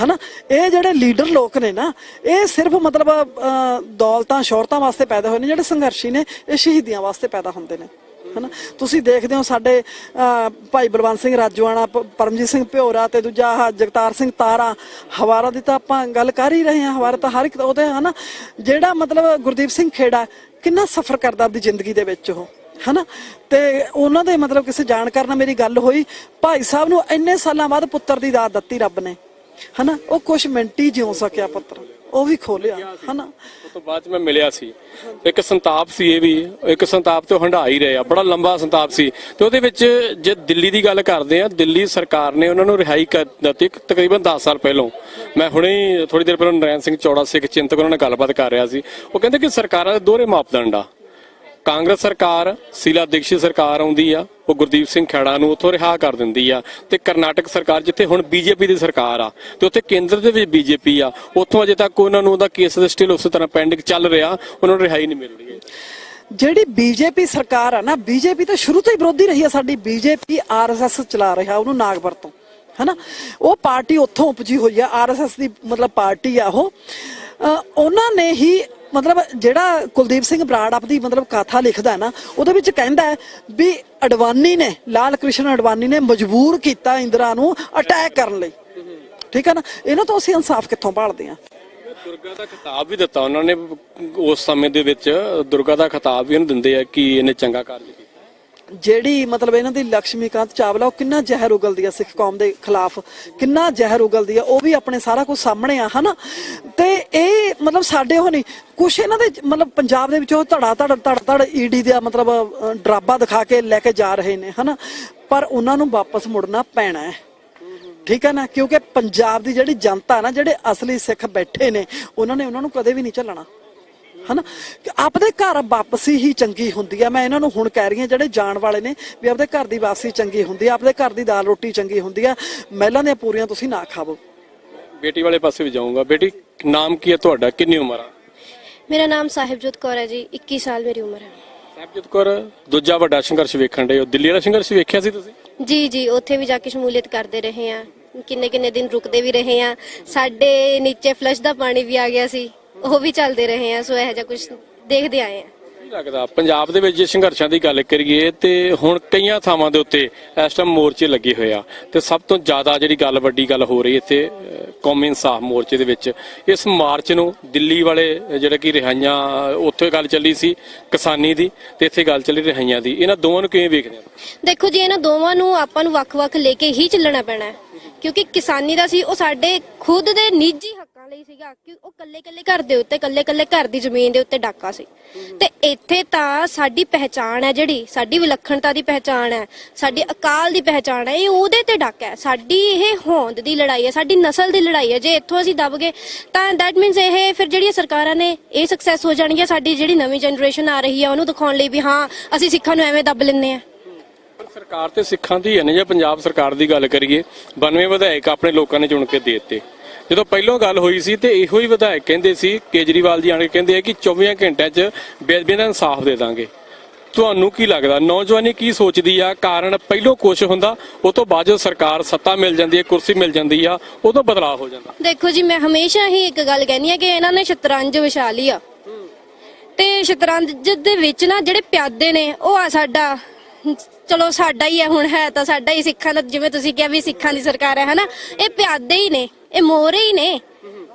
ਹਨਾ? ਇਹ ਜਿਹੜੇ ਲੀਡਰ ਲੋਕ ਨੇ ਨਾ ਇਹ ਸਿਰਫ ਮਤਲਬ ਅਹ, ਦੌਲਤਾਂ ਸ਼ੌਹਰਤਾਂ ਵਾਸਤੇ ਪੈਦਾ ਹੋਏ ਨੇ ਜਿਹੜੇ ਸੰਘਰਸ਼ੀ ਨੇ ਇਹ ਸ਼ਹੀਦੀਆਂ ਵਾਸਤੇ ਪੈਦਾ ਹੁੰਦੇ ਨੇ। ਹਨਾ? ਤੁਸੀਂ ਦੇਖਦੇ ਹੋ ਸਾਡੇ ਅਹ, ਭਾਈ ਬਲਵੰਤ ਸਿੰਘ ਰਾਜੋਆਣਾ ਪਰਮਜੀਤ ਸਿੰਘ ਭਿਓਰਾ ਤੇ ਦੂਜਾ ਜਗਤਾਰ ਸਿੰਘ ਤਾਰਾ ਹਵਾਰਾ ਦੀ ਤਾਂ ਆਪਾਂ ਗੱਲ ਕਰ ਹੀ ਰਹੇ ਹਾਂ ਹਵਾਰਾ ਤਾਂ ਹਰ ਇੱਕ ਉਹਦੇ ਹਨਾ ਜਿਹੜਾ ਮਤਲਬ ਗੁਰਦੀਪ ਸਿੰਘ ਖੇੜਾ ਕਿੰਨਾ ਸਫ਼ਰ ਕਰਦਾ ਆਪਦੀ ਜ਼ਿੰਦਗੀ ਦੇ ਵਿੱਚ ਉਹ ਹਨਾ? ਤੇ ਉਹਨਾਂ ਦੇ ਮਤਲਬ ਕਿਸੇ ਜਾਣਕਾਰ ਨਾਲ ਮੇਰੀ ਗੱਲ ਹੋਈ ਭਾਈ ਸਾਹਿਬ ਨੂੰ ਇੰਨੇ ਸਾਲਾਂ ਬਾਅਦ ਪੁੱਤਰ ਦੀ ਦਾਤ ਦਿੱਤੀ ਰੱਬ ਨੇ ਹਨਾ? ਉਹ ਕੁਛ ਮਿੰਟ ਹੀ ਜਿਉ ਸਕਿਆ ਪੁੱਤਰ। ਉਹ ਵੀ ਖੋਲਿਆ ਹਨਾ? ਉਸ ਤੋਂ ਬਾਅਦ 'ਚ ਮੈਂ ਮਿਲਿਆ ਸੀ। ਇੱਕ ਸੰਤਾਪ ਸੀ ਇਹ ਵੀ। ਇੱਕ ਸੰਤਾਪ ਤੋਂ ਹੰਢਾ ਹੀ ਰਹੇ ਆ। ਬੜਾ ਲੰਬਾ ਸੰਤਾਪ ਸੀ। ਤੇ ਉਹਦੇ ਵਿੱਚ ਜੇ ਦਿੱਲੀ ਦੀ ਗੱਲ ਕਰਦੇ ਆ ਦਿੱਲੀ ਸਰਕਾਰ ਨੇ ਉਹਨਾਂ ਨੂੰ ਰਿਹਾਈ ਕਰ ਦਿੱਤੀ ਤਕਰੀਬਨ 10 ਸਾਲ ਪਹਿਲਾਂ। ਮੈਂ ਹੁਣੇ ਥੋੜੀ ਦੇਰ ਪਹਿਲਾਂ ਨਰੈਣ ਸਿੰਘ ਚੌੜਾ ਸਿੱਖ ਚਿੰਤਕ ਉਹਨਾਂ ਨਾਲ ਗੱਲਬਾਤ ਕਰ ਰਿਹਾ ਸੀ। ਉਹ ਕਹਿੰਦੇ ਕਿ ਸਰਕਾਰਾਂ ਦੇ ਦੋਹਰੇ ਮਾਪਦੰਡ ਆ। ਕਾਂਗਰਸ ਸਰਕਾਰ, ਸ਼ੀਲਾ ਦੀਕਸ਼ਿਤ ਸਰਕਾਰ ਆਉਂਦੀ ਆ, ਉਹ ਗੁਰਦੀਪ ਸਿੰਘ ਖੇੜਾ ਨੂੰ ਉੱਥੋਂ ਰਿਹਾ ਕਰ ਦਿੰਦੀ ਆ ਤੇ ਕਰਨਾਟਕ ਸਰਕਾਰ ਜਿੱਥੇ ਹੁਣ ਬੀਜੇਪੀ ਦੀ ਸਰਕਾਰ ਆ ਤੇ ਉੱਥੇ ਕੇਂਦਰ ਦੇ ਵਿੱਚ ਬੀਜੇਪੀ ਆ, ਉੱਥੋਂ ਅਜੇ ਤੱਕ ਉਹਨਾਂ ਨੂੰ ਉਹਦਾ ਕੇਸ ਸਟਿਲ ਉਸੇ ਤਰ੍ਹਾਂ ਪੈਂਡਿੰਗ ਚੱਲ ਰਿਹਾ, ਉਹਨਾਂ ਨੂੰ ਰਿਹਾਈ ਨਹੀਂ ਮਿਲ ਰਹੀ ਹੈ। ਜਿਹੜੀ ਬੀਜੇਪੀ ਸਰਕਾਰ ਆ ਨਾ, ਬੀਜੇਪੀ ਤਾਂ ਸ਼ੁਰੂ ਤੋਂ ਹੀ ਵਿਰੋਧੀ ਰਹੀ ਆ, ਸਾਡੀ ਬੀਜੇਪੀ ਆਰਐਸਐਸ ਚਲਾ ਰਿਹਾ ਉਹਨੂੰ ਨਾਗਪੁਰ ਤੋਂ, ਹਨਾ? ਉਹ ਪਾਰਟੀ ਉੱਥੋਂ ਉਪਜੀ ਹੋਈ ਆ ਆਰਐਸਐਸ ਦੀ ਮਤਲਬ ਪਾਰਟੀ ਆ ਉਹ। ਉਹਨਾਂ ਨੇ ਹੀ ਮਤਲਬ ਜਿਹੜਾ ਕੁਲਦੀਪ ਸਿੰਘ ਬਰਾੜ ਆਪਦੀ ਮਤਲਬ ਕਾਥਾ ਲਿਖਦਾ ਨਾ, ਉਹਦੇ ਵਿੱਚ ਕਹਿੰਦਾ ਹੈ ਵੀ ਅਡਵਾਨੀ ਨੇ ਲਾਲ ਕ੍ਰਿਸ਼ਨ ਅਡਵਾਨੀ ਨੇ ਮਜਬੂਰ ਕੀਤਾ ਇੰਦਰਾ ਨੂੰ ਅਟੈਕ ਕਰਨ ਲਈ। ਠੀਕ ਹੈ ਨਾ? ਇਹਨਾਂ ਤੋਂ ਅਸੀਂ ਇਨਸਾਫ ਕਿੱਥੋਂ ਭਾਲਦੇ ਆ ਦੁਰਗਾ ਦਾ ਖਿਤਾਬ ਵੀ ਦਿੱਤਾ ਉਹਨਾਂ ਨੇ, ਉਸ ਸਮੇਂ ਦੇ ਵਿੱਚ ਦੁਰਗਾ ਦਾ ਖਿਤਾਬ ਵੀ ਉਹਨੂੰ ਦਿੰਦੇ ਆ ਕਿ ਇਹਨੇ ਚੰਗਾ ਕਾਰਜ ਜਿਹੜੀ ਮਤਲਬ ਇਹਨਾਂ ਦੀ ਲక్ష్ਮੀਕਾਂਤ ਚਾਵਲਾ, ਉਹ ਕਿੰਨਾ ਜ਼ਹਿਰ ਉਗਲਦੀ ਆ ਸਿੱਖ ਕੌਮ ਦੇ ਖਿਲਾਫ? ਕਿੰਨਾ ਜ਼ਹਿਰ ਉਗਲਦੀ ਆ? ਉਹ ਵੀ ਆਪਣੇ ਸਾਰਾ ਕੁਝ ਸਾਹਮਣੇ ਆ, ਹਨਾ? ਤੇ ਇਹ ਮਤਲਬ ਸਾਡੇ ਉਹ ਨਹੀਂ, ਕੁਛ ਇਹਨਾਂ ਦੇ ਮਤਲਬ ਪੰਜਾਬ ਦੇ ਵਿੱਚੋਂ ਧੜਾ ਧੜ ਧੜ ਧੜ ਈਡੀ ਦਾ ਮਤਲਬ ਡਰਾਬਾ ਦਿਖਾ ਕੇ ਲੈ ਕੇ ਜਾ ਰਹੇ ਨੇ, ਹਨਾ? ਪਰ ਉਹਨਾਂ ਨੂੰ ਵਾਪਸ ਮੁੜਨਾ ਪੈਣਾ ਹੈ। ਠੀਕ ਹੈ ਨਾ? ਕਿਉਂਕਿ ਪੰਜਾਬ ਦੀ ਜਿਹੜੀ ਜਨਤਾ ਨਾ, ਜਿਹੜੇ ਅਸਲੀ ਸਿੱਖ ਬੈਠੇ ਨੇ, ਉਹਨਾਂ ਨੇ ਉਹਨਾਂ ਨੂੰ ਕਦੇ ਵੀ ਨਹੀਂ ਝੱਲਣਾ। ਹਨਾ? ਆਪਦੇ ਘਰ ਵਾਪਸੀ ਹੀ ਚੰਗੀ ਹੁੰਦੀ ਆ। ਮੈਂ ਇਹਨਾਂ ਨੂੰ ਹੁਣ ਕਹਿ ਰਹੀ ਹਾਂ ਜਿਹੜੇ ਜਾਣ ਵਾਲੇ ਨੇ ਵੀ ਆਪਦੇ ਘਰ ਦੀ ਵਾਪਸੀ ਚੰਗੀ ਹੁੰਦੀ ਆ ਆਪਦੇ ਘਰ ਦੀ ਦਾਲ ਰੋਟੀ ਚੰਗੀ ਹੁੰਦੀ ਆ। ਮਹਿਲਾਂ ਦੀਆਂ ਪੂਰੀਆਂ ਤੁਸੀਂ ਨਾ ਖਾਵੋ। ਬੇਟੀ ਵਾਲੇ ਪਾਸੇ ਵੀ ਜਾਊਂਗਾ। ਬੇਟੀ ਨਾਮ ਕੀ ਹੈ ਤੁਹਾਡਾ? ਕਿੰਨੀ ਉਮਰ ਆ? ਮੇਰਾ ਨਾਮ ਸਾਹਿਬਜੋਤ ਕੌਰ ਹੈ ਜੀ। 21 ਸਾਲ ਮੇਰੀ ਉਮਰ ਹੈ। ਸਾਹਿਬਜੋਤ ਕੌਰ ਦੂਜਾ ਵੱਡਾ ਸੰਘਰਸ਼ ਵੇਖਣ ਦੇ ਹੋ। ਦਿੱਲੀ ਵਾਲਾ ਸੰਘਰਸ਼ ਵੇਖਿਆ ਸੀ ਤੁਸੀਂ? ਜੀ ਜੀ। ਉੱਥੇ ਵੀ ਜਾ ਕੇ ਸ਼ਮੂਲੀਅਤ ਕਰਦੇ ਰਹੇ ਆ ਕਿੰਨੇ ਕਿੰਨੇ ਦਿਨ ਰੁਕਦੇ ਵੀ ਰਹੇ ਆ ਸਾਡੇ ਨੀਚੇ ਫਲਸ਼ ਦਾ ਪਾਣੀ ਵੀ ਆ ਗਿਆ ਸੀ। ਉਹ ਵੀ ਚੱਲਦੇ ਰਹੇ ਆ ਸੋ ਇਹੋ ਜਿਹਾ ਕੁਝ ਦੇਖਦੇ ਆਏ ਆ। ਕੀ ਲੱਗਦਾ ਪੰਜਾਬ ਦੇ ਵਿੱਚ ਜੇ ਸੰਘਰਸ਼ਾਂ ਦੀ ਗੱਲ ਕਰੀਏ ਤੇ ਹੁਣ ਕਈਆਂ ਥਾਵਾਂ ਦੇ ਉੱਤੇ ਇਸ ਟਾਈਮ ਮੋਰਚੇ ਲੱਗੇ ਹੋਏ ਆ ਤੇ ਸਭ ਤੋਂ ਜ਼ਿਆਦਾ ਜਿਹੜੀ ਗੱਲ ਵੱਡੀ ਗੱਲ ਹੋ ਰਹੀ ਇੱਥੇ ਕੌਮੀ ਇਨਸਾਫ ਮੋਰਚੇ ਦੇ ਵਿੱਚ। ਇਸ ਮਾਰਚ ਨੂੰ ਦਿੱਲੀ ਵਾਲੇ ਜਿਹੜੇ ਕਿ ਰਿਹਾਈਆਂ ਉੱਥੇ ਗੱਲ ਚੱਲੀ ਸੀ ਕਿਸਾਨੀ ਦੀ ਤੇ ਇੱਥੇ ਗੱਲ ਚੱਲੀ ਰਿਹਾਈਆਂ ਦੀ। ਇਹਨਾਂ ਦੋਵਾਂ ਨੂੰ ਕਿਵੇਂ ਵੇਖਦੇ ਆ ਦੇਖੋ ਜੀ ਇਹਨਾਂ ਦੋਵਾਂ ਨੂੰ ਆਪਾਂ ਨੂੰ ਵੱਖ-ਵੱਖ ਲੈ ਕੇ ਹੀ ਚੱਲਣਾ ਪੈਣਾ ਹੈ। ਕਿਉਂਕਿ ਕਿਸਾਨੀ ਦਾ ਸੀ ਉਹ ਸਾਡੇ ਖੁਦ ਦੇ ਨਿੱਜੀ ਹੱਕਾਂ ਲਈ ਸੀਗਾ ਕਿ ਉਹ ਕੱਲੇ-ਕੱਲੇ ਘਰ ਦੇ ਉੱਤੇ ਕੱਲੇ-ਕੱਲੇ ਘਰ ਦੀ ਜ਼ਮੀਨ ਦੇ ਉੱਤੇ ਡਾਕਾ ਸੀ। ਤੇ ਇੱਥੇ ਤਾਂ ਸਾਡੀ ਪਹਿਚਾਣ ਹੈ ਜਿਹੜੀ, ਸਾਡੀ ਵਿਲੱਖਣਤਾ ਦੀ ਪਹਿਚਾਣ ਹੈ, ਸਾਡੀ ਅਕਾਲ ਦੀ ਪਹਿਚਾਣ ਹੈ, ਇਹ ਉਹਦੇ ਤੇ ਡਾਕਾ ਹੈ। ਸਾਡੀ ਇਹ ਹੋਂਦ ਦੀ ਲੜਾਈ ਹੈ, ਸਾਡੀ ਨਸਲ ਦੀ ਲੜਾਈ ਹੈ। ਜੇ ਇੱਥੋਂ ਅਸੀਂ ਦਬ ਗਏ, ਤਾਂ ਦੈਟ ਮੀਨਸ ਇਹ ਫਿਰ ਜਿਹੜੀਆਂ ਸਰਕਾਰਾਂ ਨੇ ਇਹ ਸਕਸੈਸ ਹੋ ਜਾਣਗੀਆਂ, ਸਾਡੀ ਜਿਹੜੀ ਨਵੀਂ ਜਨਰੇਸ਼ਨ ਆ ਰਹੀ ਹੈ, ਉਹਨੂੰ ਦਿਖਾਉਣ ਲਈ ਵੀ ਹਾਂ, ਅਸੀਂ ਸਿੱਖਾਂ ਨੂੰ ਐਵੇਂ ਦੱਬ ਲੈਂਦੇ ਆ ਸਰਕਾਰ ਤੇ ਸਿੱਖਾਂ ਦੀ ਹੈ ਨਾ, ਜੇ ਪੰਜਾਬ ਸਰਕਾਰ ਦੀ ਗੱਲ ਕਰੀਏ 92 ਵਿਧਾਇਕ ਆਪਣੇ ਲੋਕਾਂ ਨੇ ਚੁਣ ਕੇ ਦੇ ਦਿੱਤੇ। ਜਦੋਂ ਪਹਿਲੋਂ ਗੱਲ ਹੋਈ ਸੀ ਤੇ ਇਹੋ ਹੀ ਵਿਧਾਇਕ ਕਹਿੰਦੇ ਸੀ, ਕੇਜਰੀਵਾਲ ਜੀ ਆਣ ਕੇ ਕਹਿੰਦੇ ਆ ਕਿ 24 ਘੰਟਿਆਂ 'ਚ ਬੇਅਦਬੀ ਦਾ ਇਨਸਾਫ ਦੇ ਦਾਂਗੇ। ਤੁਹਾਨੂੰ ਕੀ ਲੱਗਦਾ? ਨੌਜਵਾਨੀ ਕੀ ਸੋਚਦੀ ਆ? ਕਾਰਨ ਪਹਿਲੋਂ ਕੁਛ ਹੁੰਦਾ, ਉਹ ਤੋਂ ਬਾਅਦ ਜਦੋਂ ਸਰਕਾਰ ਸੱਤਾ ਮਿਲ ਜਾਂਦੀ ਹੈ, ਕੁਰਸੀ ਮਿਲ ਜਾਂਦੀ ਆ, ਉਦੋਂ ਬਦਲਾਅ ਹੋ ਜਾਂਦਾ। ਦੇਖੋ ਜੀ, ਮੈਂ ਹਮੇਸ਼ਾ ਹੀ ਇੱਕ ਗੱਲ ਕਹਿੰਦੀ ਆ ਕਿ ਇਹਨਾਂ ਨੇ ਸ਼ਤਰੰਜ ਵਿਛਾ ਲਈ ਆ। ਤੇ ਸ਼ਤਰੰਜ ਦੇ ਵਿੱਚ ਨਾ ਜਿਹੜੇ ਪਿਆਦੇ ਨੇ, ਉਹ ਆ ਸਾਡਾ, ਚਲੋ ਸਾਡਾ ਹੀ ਹੈ ਹੁਣ ਹੈ ਤਾਂ ਸਾਡਾ ਹੀ ਸਿੱਖਾਂ ਦਾ, ਜਿਵੇਂ ਤੁਸੀਂ ਕਿਹਾ ਵੀ ਸਿੱਖਾਂ ਦੀ ਸਰਕਾਰ ਹੈ, ਹਨਾ? ਇਹ ਪਿਆਦੇ ਹੀ ਨੇ। ਇਹ ਮੋਰੇ ਹੀ ਨੇ।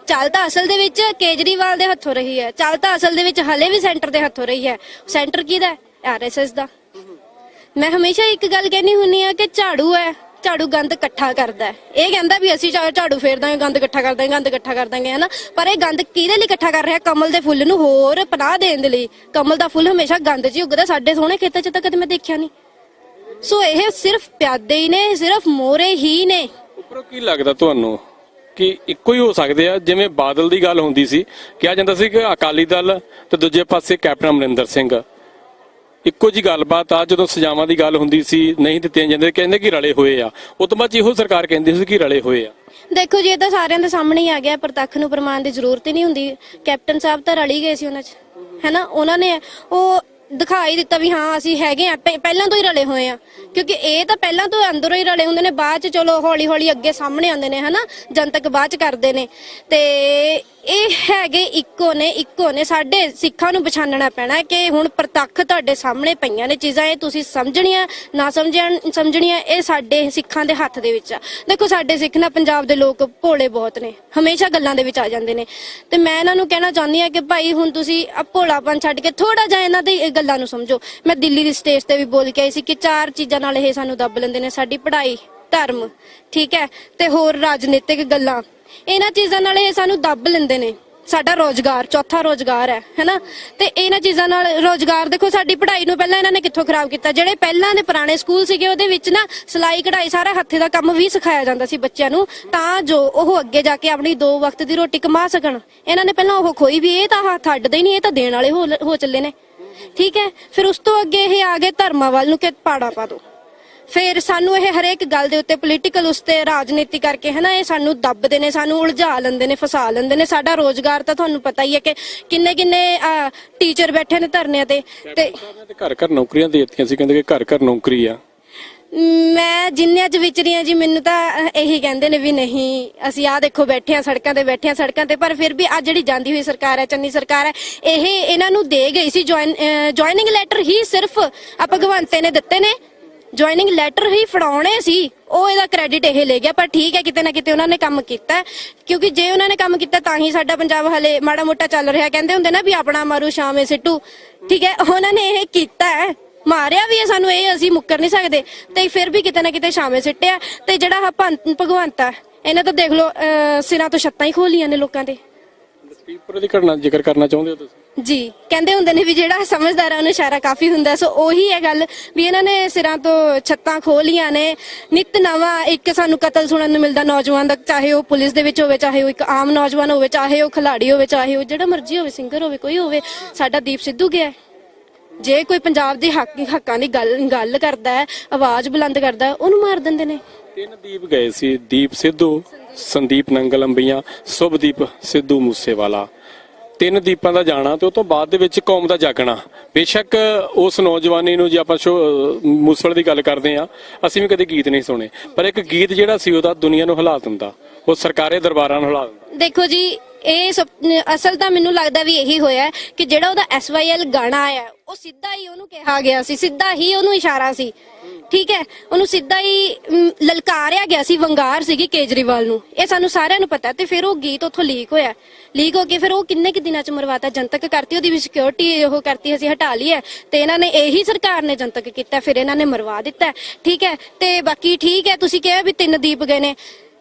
ਚੱਲ ਤਾਂ ਅਸਲ ਦੇ ਵਿੱਚ ਕੇਜਰੀਵਾਲ ਦੇ ਹੱਥੋਂ ਰਹੀ ਹੈ। ਚੱਲ ਤਾਂ ਅਸਲ ਦੇ ਵਿੱਚ ਹਲੇ ਵੀ ਸੈਂਟਰ ਦੇ ਹੱਥੋਂ ਰਹੀ ਹੈ। ਸੈਂਟਰ ਕਿਹਦਾ ਆਰਐਸਐਸ ਦਾ। ਮੈਂ ਹਮੇਸ਼ਾ ਇੱਕ ਗੱਲ ਕਹਿਣੀ ਹੁੰਨੀ ਆ ਕਿ ਝਾੜੂ ਹੈ, ਝਾੜੂ ਗੰਦ ਇਕੱਠਾ ਕਰਦਾ ਇਹ ਕਹਿੰਦਾ ਵੀ ਅਸੀਂ ਝਾੜੂ ਫੇਰ ਦਾਂਗੇ ਗੰਦ ਇਕੱਠਾ ਕਰ ਦਾਂਗੇ, ਗੰਦ ਇਕੱਠਾ ਕਰ ਦਾਂਗੇ, ਹਨਾ? ਪਰ ਇਹ ਗੰਦ ਕਿਹਦੇ ਲਈ ਇਕੱਠਾ ਕਰ ਰਿਹਾ? ਕਮਲ ਦੇ ਫੁੱਲ ਨੂੰ ਹੋਰ ਪਨਾਹ ਦੇਣ ਦੇ ਲਈ। ਕਮਲ ਦਾ ਫੁੱਲ ਹਮੇਸ਼ਾ ਗੰਦ 'ਚ ਹੀ ਉੱਗਦਾ। ਸਾਡੇ ਸੋਹਣੇ ਖੇਤਾਂ 'ਚ ਤਾਂ ਕਦੇ ਮੈਂ ਦੇਖਿਆ ਨਹੀਂ। ਸੋ ਇਹ ਸਿਰਫ ਪਿਆਦੇ ਹੀ ਨੇ, ਸਿਰਫ ਮੋਰੇ ਹੀ ਨੇ। ਉੱਪਰੋਂ ਕੀ ਲੱਗਦਾ ਤੁਹਾਨੂੰ? ਕਿ ਇੱਕੋ ਹੀ ਹੋ ਸਕਦੇ ਆ, ਜਿਵੇਂ ਬਾਦਲ ਦੀ ਗੱਲ ਹੁੰਦੀ ਸੀ, ਕਿਹਾ ਜਾਂਦਾ ਸੀ ਕਿ ਅਕਾਲੀ ਦਲ ਤੇ ਦੂਜੇ ਪਾਸੇ ਕੈਪਟਨ ਅਮਰਿੰਦਰ ਸਿੰਘ। ਇੱਕੋ ਜੀ ਗੱਲਬਾਤ ਆ, ਜਦੋਂ ਸਜ਼ਾਵਾਂ ਦੀ ਗੱਲ ਹੁੰਦੀ ਸੀ, ਨਹੀਂ ਦਿੱਤੀਆਂ ਜਾਂਦੀਆਂ, ਕਹਿੰਦੇ ਕਿ ਰਲੇ ਹੋਏ ਆ। ਉਹ ਤੋਂ ਬਾਅਦ ਇਹੋ ਸਰਕਾਰ ਕਹਿੰਦੀ ਸੀ ਕਿ ਰਲੇ ਹੋਏ ਆ। ਦੇਖੋ ਜੀ, ਇਹ ਤਾਂ ਸਾਰਿਆਂ ਦੇ ਸਾਹਮਣੇ ਹੀ ਆ ਗਿਆ, ਪ੍ਰਤੱਖ ਨੂੰ ਪ੍ਰਮਾਣ ਦੀ ਜ਼ਰੂਰਤ ਹੀ ਨਹੀਂ ਹੁੰਦੀ। ਕੈਪਟਨ ਸਾਹਿਬ ਤਾਂ ਰਲੀ ਗਏ ਸੀ ਉਹਨਾਂ 'ਚ, ਹੈਨਾ? ਉਹਨਾਂ ਨੇ ਉਹ ਦਿਖਾਈ ਦਿੱਤਾ ਵੀ ਹਾਂ, ਅਸੀਂ ਹੈਗੇ ਆ ਪਹਿ- ਪਹਿਲਾਂ ਤੋਂ ਹੀ ਰਲੇ ਹੋਏ ਆ। ਕਿਉਂਕਿ ਇਹ ਤਾਂ ਪਹਿਲਾਂ ਤੋਂ ਅੰਦਰੋਂ ਹੀ ਰਲੇ ਹੁੰਦੇ ਨੇ, ਬਾਅਦ ਚ ਚਲੋ ਹੌਲੀ ਹੌਲੀ ਅੱਗੇ ਸਾਹਮਣੇ ਆਉਂਦੇ ਨੇ, ਹਨਾ? ਜਨਤਕ ਬਾਅਦ ਚ ਕਰਦੇ ਨੇ। ਤੇ ਇਹ ਹੈਗੇ ਇੱਕੋ ਨੇ ਇੱਕੋ ਨੇ। ਸਾਡੇ ਸਿੱਖਾਂ ਨੂੰ ਪਛਾਣਨਾ ਪੈਣਾ ਕਿ ਹੁਣ ਪ੍ਰਤੱਖ ਤੁਹਾਡੇ ਸਾਹਮਣੇ ਪਈਆਂ ਨੇ ਚੀਜ਼ਾਂ, ਇਹ ਤੁਸੀਂ ਸਮਝਣੀਆਂ, ਨਾ ਸਮਝਣ, ਸਮਝਣੀਆਂ, ਇਹ ਸਾਡੇ ਸਿੱਖਾਂ ਦੇ ਹੱਥ ਦੇ ਵਿੱਚ ਆ। ਦੇਖੋ, ਸਾਡੇ ਸਿੱਖ ਨਾ ਪੰਜਾਬ ਦੇ ਲੋਕ ਭੋਲੇ ਬਹੁਤ ਨੇ। ਹਮੇਸ਼ਾ ਗੱਲਾਂ ਦੇ ਵਿੱਚ ਆ ਜਾਂਦੇ ਨੇ। ਤੇ ਮੈਂ ਇਹਨਾਂ ਨੂੰ ਕਹਿਣਾ ਚਾਹੁੰਦੀ ਆ ਕਿ ਭਾਈ, ਹੁਣ ਤੁਸੀਂ ਆ ਭੋਲਾਪਨ ਛੱਡ ਕੇ ਥੋੜਾ ਜਿਹਾ ਇਹਨਾਂ ਦੀ ਇਹ ਗੱਲਾਂ ਨੂੰ ਸਮਝੋ। ਮੈਂ ਦਿੱਲੀ ਦੀ ਸਟੇਜ ਤੇ ਵੀ ਬੋਲ ਕੇ ਆਈ ਸੀ ਕਿ ਚਾਰ ਚੀਜ਼ਾਂ ਨਾਲ ਇਹ ਸਾਨੂੰ ਦੱਬ ਲੈਂਦੇ ਨੇ, ਸਾਡੀ ਪੜ੍ਹਾਈ, ਧਰਮ, ਠੀਕ ਹੈ, ਤੇ ਹੋਰ ਰਾਜਨੀਤਿਕ ਗੱਲਾਂ। ਇਹਨਾਂ ਚੀਜ਼ਾਂ ਨਾਲ ਇਹ ਸਾਨੂੰ ਦੱਬ ਲੈਂਦੇ ਨੇ। ਸਾਡਾ ਰੋਜ਼ਗਾਰ, ਚੌਥਾ ਰੋਜ਼ਗਾਰ ਹੈ, ਹੈਨਾ? ਤੇ ਇਹਨਾਂ ਚੀਜ਼ਾਂ ਨਾਲ ਰੋਜ਼ਗਾਰ, ਦੇਖੋ ਸਾਡੀ ਪੜ੍ਹਾਈ ਨੂੰ ਪਹਿਲਾਂ ਇਹਨਾਂ ਨੇ ਕਿੱਥੋਂ ਖਰਾਬ ਕੀਤਾ? ਜਿਹੜੇ ਪਹਿਲਾਂ ਦੇ ਪੁਰਾਣੇ ਸਕੂਲ ਸੀਗੇ, ਉਹਦੇ ਵਿੱਚ ਨਾ ਸਿਲਾਈ, ਕਢਾਈ ਸਾਰਾ ਹੱਥੇ ਦਾ ਕੰਮ ਵੀ ਸਿਖਾਇਆ ਜਾਂਦਾ ਸੀ ਬੱਚਿਆਂ ਨੂੰ, ਤਾਂ ਜੋ ਉਹ ਅੱਗੇ ਜਾ ਕੇ ਆਪਣੀ ਦੋ ਵਕਤ ਦੀ ਰੋਟੀ ਕਮਾ ਸਕਣ। ਇਹਨਾਂ ਨੇ ਪਹਿਲਾਂ ਉਹ ਖੋਈ ਵੀ, ਇਹ ਤਾਂ ਹੱਥ ਅੱਡਦੇ ਹੀ ਨਹੀਂ, ਇਹ ਤਾਂ ਦੇਣ ਵਾਲੇ ਹੋ ਹੋ ਚੱਲੇ ਨੇ। ਠੀਕ ਹੈ? ਫਿਰ ਉਸ ਤੋਂ ਅੱਗੇ ਇਹ ਆ ਗਏ ਧਰਮਾਂ ਵੱਲ ਨੂੰ ਕਿ ਪਾੜਾ ਪਾ ਦੋ। ਫਿਰ ਸਾਨੂੰ ਇਹ ਹਰੇਕ ਗੱਲ ਦੇ ਉੱਤੇ ਪੋਲੀਟੀਕਲ ਉਸਤੇ ਰਾਜਨੀਤੀ ਕਰਕੇ ਹਨਾ ਇਹ ਸਾਨੂੰ ਦੱਬਦੇ ਨੇ ਸਾਨੂੰ ਉਲਝਾ ਲੈਂਦੇ ਨੇ ਫਸਾ ਲੈਂਦੇ ਨੇ। ਸਾਡਾ ਰੋਜ਼ਗਾਰ ਤਾਂ ਤੁਹਾਨੂੰ ਪਤਾ ਹੀ ਹੈ ਕਿ ਕਿੰਨੇ ਕਿੰਨੇ ਟੀਚਰ ਬੈਠੇ ਨੇ ਧਰਨਿਆਂ ਤੇ ਤੇ ਘਰ ਘਰ ਨੌਕਰੀਆਂ ਦੇ ਦਿੱਤੀਆਂ ਸੀ ਕਹਿੰਦੇ ਕਿ ਘਰ ਘਰ ਨੌਕਰੀ ਆ। ਮੈਂ ਜਿੰਨਿਆਂ ਚ ਵਿਚਰੀਆਂ ਜੀ ਮੈਨੂੰ ਤਾਂ ਇਹੀ ਕਹਿੰਦੇ ਨੇ ਵੀ ਨਹੀਂ ਅਸੀਂ ਆਹ ਦੇਖੋ ਬੈਠੇ ਆ ਸੜਕਾਂ ਤੇ ਬੈਠੇ ਆ ਸੜਕਾਂ ਤੇ ਪਰ ਫਿਰ ਵੀ ਆ ਜਿਹੜੀ ਜਾਂਦੀ ਹੋਈ ਸਰਕਾਰ ਹੈ ਚੰਨੀ ਸਰਕਾਰ ਹੈ ਇਹ ਇਹਨਾਂ ਨੂੰ ਦੇ ਗਈ ਸੀ ਜੁਆਇਨਿੰਗ ਲੈਟਰ ਹੀ ਸਿਰਫ ਆ ਭਗਵੰਤੇ ਨੇ ਦਿੱਤੇ ਨੇ। ਜੁਆਇਨਿੰਗ ਲੈਟਰ ਹੀ ਫੜਾਉਣੇ ਸੀ, ਉਹ ਇਹਦਾ ਕ੍ਰੈਡਿਟ ਇਹ ਲੈ ਗਿਆ, ਪਰ ਠੀਕ ਹੈ, ਕਿਤੇ ਨਾ ਕਿਤੇ ਉਹਨਾਂ ਨੇ ਕੰਮ ਕੀਤਾ ਕਿਉਂਕਿ ਜੇ ਉਹਨਾਂ ਨੇ ਕੰਮ ਕੀਤਾ ਤਾਂ ਹੀ ਸਾਡਾ ਪੰਜਾਬ ਹਲੇ ਮਾੜਾ ਮੋਟਾ ਚੱਲ ਰਿਹਾ। ਕਹਿੰਦੇ ਹੁੰਦੇ ਨਾ ਵੀ ਆਪਣਾ ਮਾਰੂ, ਸ਼ਾਮੇ ਸਿੱਟੂ। ਠੀਕ ਹੈ, ਉਹਨਾਂ ਨੇ ਇਹ ਕੀਤਾ ਹੈ। ਮਾਰਿਆ ਵੀ ਹੈ ਸਾਨੂੰ, ਇਹ ਅਸੀਂ ਮੁੱਕਰ ਨਹੀਂ ਸਕਦੇ। ਤੇ ਫਿਰ ਵੀ ਕਿਤੇ ਨਾ ਕਿਤੇ ਸ਼ਾਮੇ ਸਿੱਟਿਆ। ਤੇ ਜਿਹੜਾ ਆਹ ਭਗਵੰਤ ਆ, ਇਹਨੇ ਤਾਂ ਦੇਖ ਲਓ ਸਿਰਾਂ ਤੋਂ ਛੱਤਾਂ ਹੀ ਖੋਲੀਆਂ ਨੇ ਲੋਕਾਂ ਦੇ। ਪੀਪਰ ਦੀ ਘਟਨਾ ਜ਼ਿਕਰ ਕਰਨਾ ਚਾਹੁੰਦੇ ਹੋ ਤੁਸੀਂ? ਜੀ ਕਹਿੰਦੇ ਹੁੰਦੇ ਨੇ ਵੀ ਜਿਹੜਾ ਸਮਝਦਾਰ ਆ ਉਹਨੂੰ ਇਸ਼ਾਰਾ ਕਾਫੀ ਹੁੰਦਾ ਸੋ ਉਹੀ ਹੈ ਗੱਲ ਵੀ ਇਹਨਾਂ ਨੇ ਸਿਰਾਂ ਤੋਂ ਛੱਤਾਂ ਖੋਲੀਆਂ ਨੇ। ਨਿਤ ਨਵਾਂ ਇੱਕ ਸਾਨੂੰ ਕਤਲ ਸੁਣਨ ਨੂੰ ਮਿਲਦਾ ਨੌਜਵਾਨ ਦਾ ਚਾਹੇ ਉਹ ਪੁਲਿਸ ਦੇ ਵਿੱਚ ਹੋਵੇ ਚਾਹੇ ਉਹ ਇੱਕ ਆਮ ਨੌਜਵਾਨ ਹੋਵੇ ਚਾਹੇ ਉਹ ਖਿਲਾੜੀ ਹੋਵੇ ਚਾਹੇ ਉਹ ਜਿਹੜਾ ਮਰਜ਼ੀ ਹੋਵੇ ਸਿੰਗਰ ਹੋਵੇ ਕੋਈ ਹੋਵੇ ਸਾਡਾ ਦੀਪ ਸਿੱਧੂ ਗਿਆ ਹੈ। ਜੇ ਕੋਈ ਪੰਜਾਬ ਦੇ ਹੱਕ ਹੱਕਾਂ ਦੀ ਗੱਲ ਗੱਲ ਕਰਦਾ ਹੈ ਆਵਾਜ਼ ਬੁਲੰਦ ਕਰਦਾ ਹੈ, ਉਹਨੂੰ ਮਾਰ ਦਿੰਦੇ ਨੇ। ਤਿੰਨ ਦੀਪ ਗਏ ਸੀ, ਦੀਪ ਸਿੱਧੂ, ਸੰਦੀਪ ਨੰਗਲ ਅੰਬੀਆਂ ਸੁਭਦੀਪ ਸਿੱਧੂ ਮੂਸੇਵਾਲਾ। ਤਿੰਨ ਦੀਪਾਂ ਦਾ ਜਾਣਾ ਤੇ ਉਸ ਤੋਂ ਬਾਅਦ ਦੇ ਵਿੱਚ ਕੌਮ ਦਾ ਜਾਗਣਾ। ਬੇਸ਼ੱਕ ਉਸ ਨੌਜਵਾਨੀ ਨੂੰ ਜੇ ਆਪਾਂ ਸ਼ੋ- ਦੀ ਗੱਲ ਕਰਦੇ ਆ ਅਸੀਂ ਵੀ ਕਦੇ ਗੀਤ ਨਹੀਂ ਸੁਣੇ। ਪਰ ਇੱਕ ਗੀਤ ਜਿਹੜਾ ਸੀ, ਉਹਦਾ ਦੁਨੀਆ ਨੂੰ ਹਿਲਾ ਦਿੰਦਾ। ਉਹ ਸਰਕਾਰੀ ਦਰਬਾਰਾਂ ਨੂੰ ਹਿਲਾ ਦਿੰਦਾ। ਦੇਖੋ ਜੀ, ਇਹ ਸਭ ਅਸਲ ਤਾਂ ਮੈਨੂੰ ਲੱਗਦਾ ਵੀ ਇਹੀ ਹੋਇਆ ਕਿ ਜਿਹੜਾ ਉਹਦਾ ਐਸਵਾਈਐਲ ਗਾਣਾ ਆਇਆ, ਉਹ ਸਿੱਧਾ ਹੀ ਉਹਨੂੰ ਕਿਹਾ ਗਿਆ ਸੀ, ਸਿੱਧਾ ਹੀ ਉਹਨੂੰ ਇਸ਼ਾਰਾ ਸੀ। ਠੀਕ ਹੈ, ਉਹਨੂੰ ਸਿੱਧਾ ਹੀ ਲਲਕਾਰਿਆ ਗਿਆ ਸੀ, ਵੰਗਾਰ ਸੀਗੀ ਕੇਜਰੀਵਾਲ ਨੂੰ। ਇਹ ਸਾਨੂੰ ਸਾਰਿਆਂ ਨੂੰ ਪਤਾ ਤੇ ਫਿਰ ਉਹ ਗੀਤ ਉੱਥੋਂ ਲੀਕ ਹੋਇਆ। ਲੀਕ ਹੋ ਕੇ ਫਿਰ ਉਹ ਕਿੰਨੇ ਕਿ ਦਿਨਾਂ ਚ ਮਰਵਾਤਾ, ਜਨਤਕ ਕਰਤੀ, ਉਹਦੀ ਵੀ ਸਿਕਿਉਰਿਟੀ ਉਹ ਕਰਤੀ, ਅਸੀਂ ਹਟਾ ਲਈ ਹੈ ਤੇ ਇਹਨਾਂ ਨੇ ਇਹੀ ਸਰਕਾਰ ਨੇ ਜਨਤਕ ਕੀਤਾ, ਫਿਰ ਇਹਨਾਂ ਨੇ ਮਰਵਾ ਦਿੱਤਾ। ਠੀਕ ਹੈ, ਤੇ ਬਾਕੀ ਠੀਕ ਹੈ, ਤੁਸੀਂ ਕਿਹਾ ਵੀ ਤਿੰਨ ਦੀਪ ਗਏ ਨੇ।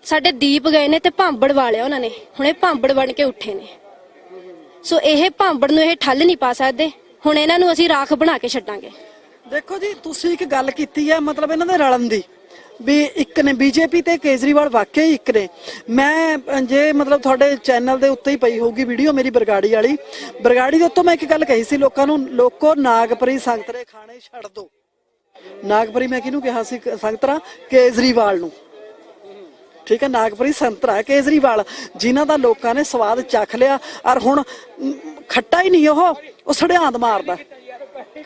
ਸਾਡੇ ਦੀਪ ਗਏ ਨੇ ਤੇ ਭਾਂਬੜ ਵਾਲਿਆ ਉਹਨਾਂ ਨੇ। ਹੁਣ ਇਹ ਭਾਂਬੜ ਬਣ ਕੇ ਉੱਠੇ ਨੇ। ਸੋ ਇਹ ਭਾਂਬੜ ਨੂੰ ਇਹ ਠੱਲ ਨਹੀਂ ਪਾ ਸਕਦੇ। ਹੁਣ ਇਹਨਾਂ ਨੂੰ ਅਸੀਂ ਰਾਖ ਬਣਾ ਕੇ ਛੱਡਾਂਗੇ। ਦੇਖੋ ਜੀ, ਤੁਸੀਂ ਇੱਕ ਗੱਲ ਕੀਤੀ ਹੈ ਮਤਲਬ ਇਹਨਾਂ ਦੇ ਰਲਣ ਦੀ, ਵੀ ਇੱਕ ਨੇ ਬੀਜੇਪੀ ਤੇ ਕੇਜਰੀਵਾਲ ਵਾਕਿਆ ਹੀ ਇੱਕ ਨੇ। ਮੈਂ, ਜੇ ਮਤਲਬ ਤੁਹਾਡੇ ਚੈਨਲ ਦੇ ਉੱਤੇ ਹੀ ਪਈ ਹੋਊਗੀ ਵੀਡੀਓ ਮੇਰੀ ਬਰਗਾੜੀ ਵਾਲੀ, ਬਰਗਾੜੀ ਦੇ ਉੱਤੋਂ ਮੈਂ ਇੱਕ ਗੱਲ ਕਹੀ ਸੀ ਲੋਕਾਂ ਨੂੰ, ਲੋਕੋ ਨਾਗਪਰੀ ਸੰਗਤਰੇ ਖਾਣੇ ਛੱਡ ਦਿਓ ਨਾਗਪਰੀ ਮੈਂ ਕਿਹਨੂੰ ਕਿਹਾ ਸੀ ਸੰਗਤਰਾ ਕੇਜਰੀਵਾਲ ਨੂੰ। ਠੀਕ ਹੈ, ਨਾਗਪੁਰੀ ਸੰਤਰਾ ਕੇਜਰੀਵਾਲ। ਜਿਨ੍ਹਾਂ ਦਾ ਲੋਕਾਂ ਨੇ ਸਵਾਦ ਚੱਖ ਲਿਆ, ਔਰ ਹੁਣ ਖੱਟਾ ਹੀ ਨਹੀਂ ਉਹ ਉਹ ਸੜਿਆਂਦ ਮਾਰਦਾ।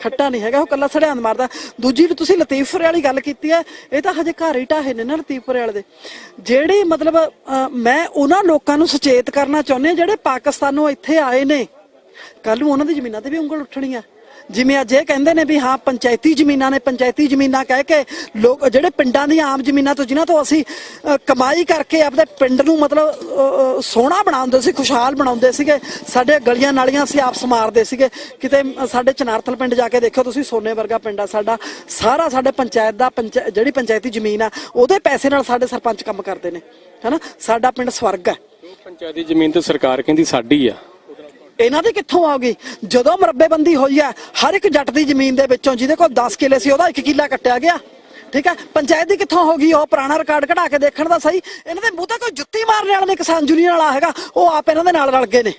ਖੱਟਾ ਨਹੀਂ ਹੈਗਾ, ਉਹ ਕੱਲਾ ਸੜਿਆਂਦ ਮਾਰਦਾ। ਦੂਜੀ ਨੂੰ ਤੁਸੀਂ ਲਤੀਫਪੁਰੇ ਵਾਲੀ ਗੱਲ ਕੀਤੀ ਹੈ, ਇਹ ਤਾਂ ਹਜੇ ਘਰ ਹੀ ਢਾਹੇ ਨੇ ਨਾ ਲਤੀਫਪੁਰੇ ਵਾਲੇ ਦੇ। ਜਿਹੜੇ ਮਤਲਬ ਮੈਂ ਉਹਨਾਂ ਲੋਕਾਂ ਨੂੰ ਸੁਚੇਤ ਕਰਨਾ ਚਾਹੁੰਦੇ ਹਾਂ ਜਿਹੜੇ ਪਾਕਿਸਤਾਨੋਂ ਇੱਥੇ ਆਏ ਨੇ। ਕੱਲ ਨੂੰ ਉਹਨਾਂ ਦੀ ਜ਼ਮੀਨਾਂ ਤੇ ਵੀ ਉਂਗਲ ਉੱਠਣੀ ਆ। ਜਿਵੇਂ ਅੱਜ ਇਹ ਕਹਿੰਦੇ ਨੇ ਵੀ ਹਾਂ, ਪੰਚਾਇਤੀ ਜ਼ਮੀਨਾਂ ਨੇ ਪੰਚਾਇਤੀ ਜ਼ਮੀਨਾਂ ਕਹਿ ਕੇ ਲੋਕ ਜਿਹੜੇ ਪਿੰਡਾਂ ਦੀਆਂ ਆਮ ਜ਼ਮੀਨਾਂ ਤੋਂ ਜਿਨ੍ਹਾਂ ਤੋਂ ਅਸੀਂ ਕਮਾਈ ਕਰਕੇ ਆਪਣੇ ਪਿੰਡ ਨੂੰ ਮਤਲਬ ਸੋਹਣਾ ਬਣਾਉਂਦੇ ਸੀ, ਖੁਸ਼ਹਾਲ ਬਣਾਉਂਦੇ ਸੀਗੇ, ਸਾਡੇ ਗਲੀਆਂ ਨਾਲੀਆਂ ਅਸੀਂ ਆਪਸ ਮਾਰਦੇ ਸੀਗੇ। ਕਿਤੇ ਸਾਡੇ ਚਨਾਰਥਲ ਪਿੰਡ ਜਾ ਕੇ ਦੇਖੋ ਤੁਸੀਂ, ਸੋਨੇ ਵਰਗਾ ਪਿੰਡ ਆ ਸਾਡਾ। ਸਾਰਾ ਸਾਡੇ ਪੰਚਾਇਤ ਦਾ ਪੰਚਾ- ਜਿਹੜੀ ਪੰਚਾਇਤੀ ਜ਼ਮੀਨ ਆ, ਉਹਦੇ ਪੈਸੇ ਨਾਲ ਸਾਡੇ ਸਰਪੰਚ ਕੰਮ ਕਰਦੇ ਨੇ। ਹਨਾ? ਸਾਡਾ ਪਿੰਡ ਸਵਰਗ ਹੈ ਪੰਚਾਇਤੀ ਜ਼ਮੀਨ ਤੇ ਸਰਕਾਰ ਕਹਿੰਦੀ ਸਾਡੀ ਆ ਇਹਨਾਂ ਦੀ ਕਿੱਥੋਂ ਆ ਗਈ ਜਦੋਂ ਮਰੱਬੇਬੰਦੀ ਹੋਈ ਹੈ, ਹਰ ਇੱਕ ਜੱਟ ਦੀ ਜ਼ਮੀਨ ਦੇ ਵਿੱਚੋਂ ਜਿਹਦੇ ਕੋਲ 10 ਕਿੱਲੇ ਸੀ, ਉਹਦਾ 1 ਕਿੱਲਾ ਕੱਟਿਆ ਗਿਆ। ਠੀਕ ਹੈ? ਪੰਚਾਇਤ ਦੀ ਕਿੱਥੋਂ ਹੋ ਗਈ? ਉਹ ਪੁਰਾਣਾ ਰਿਕਾਰਡ ਕਢਾ ਕੇ ਦੇਖਣ ਦਾ ਸਹੀ। ਇਹਨਾਂ ਦੇ ਮੂੰਹ ਤੇ ਕੋਈ ਜੁੱਤੀ ਮਾਰਨ ਵਾਲਾ ਨਹੀਂ ਕਿਸਾਨ ਯੂਨੀਅਨ ਵਾਲਾ ਹੈਗਾ। ਉਹ ਆਪ ਇਹਨਾਂ ਦੇ ਨਾਲ ਰਲ ਗਏ ਨੇ।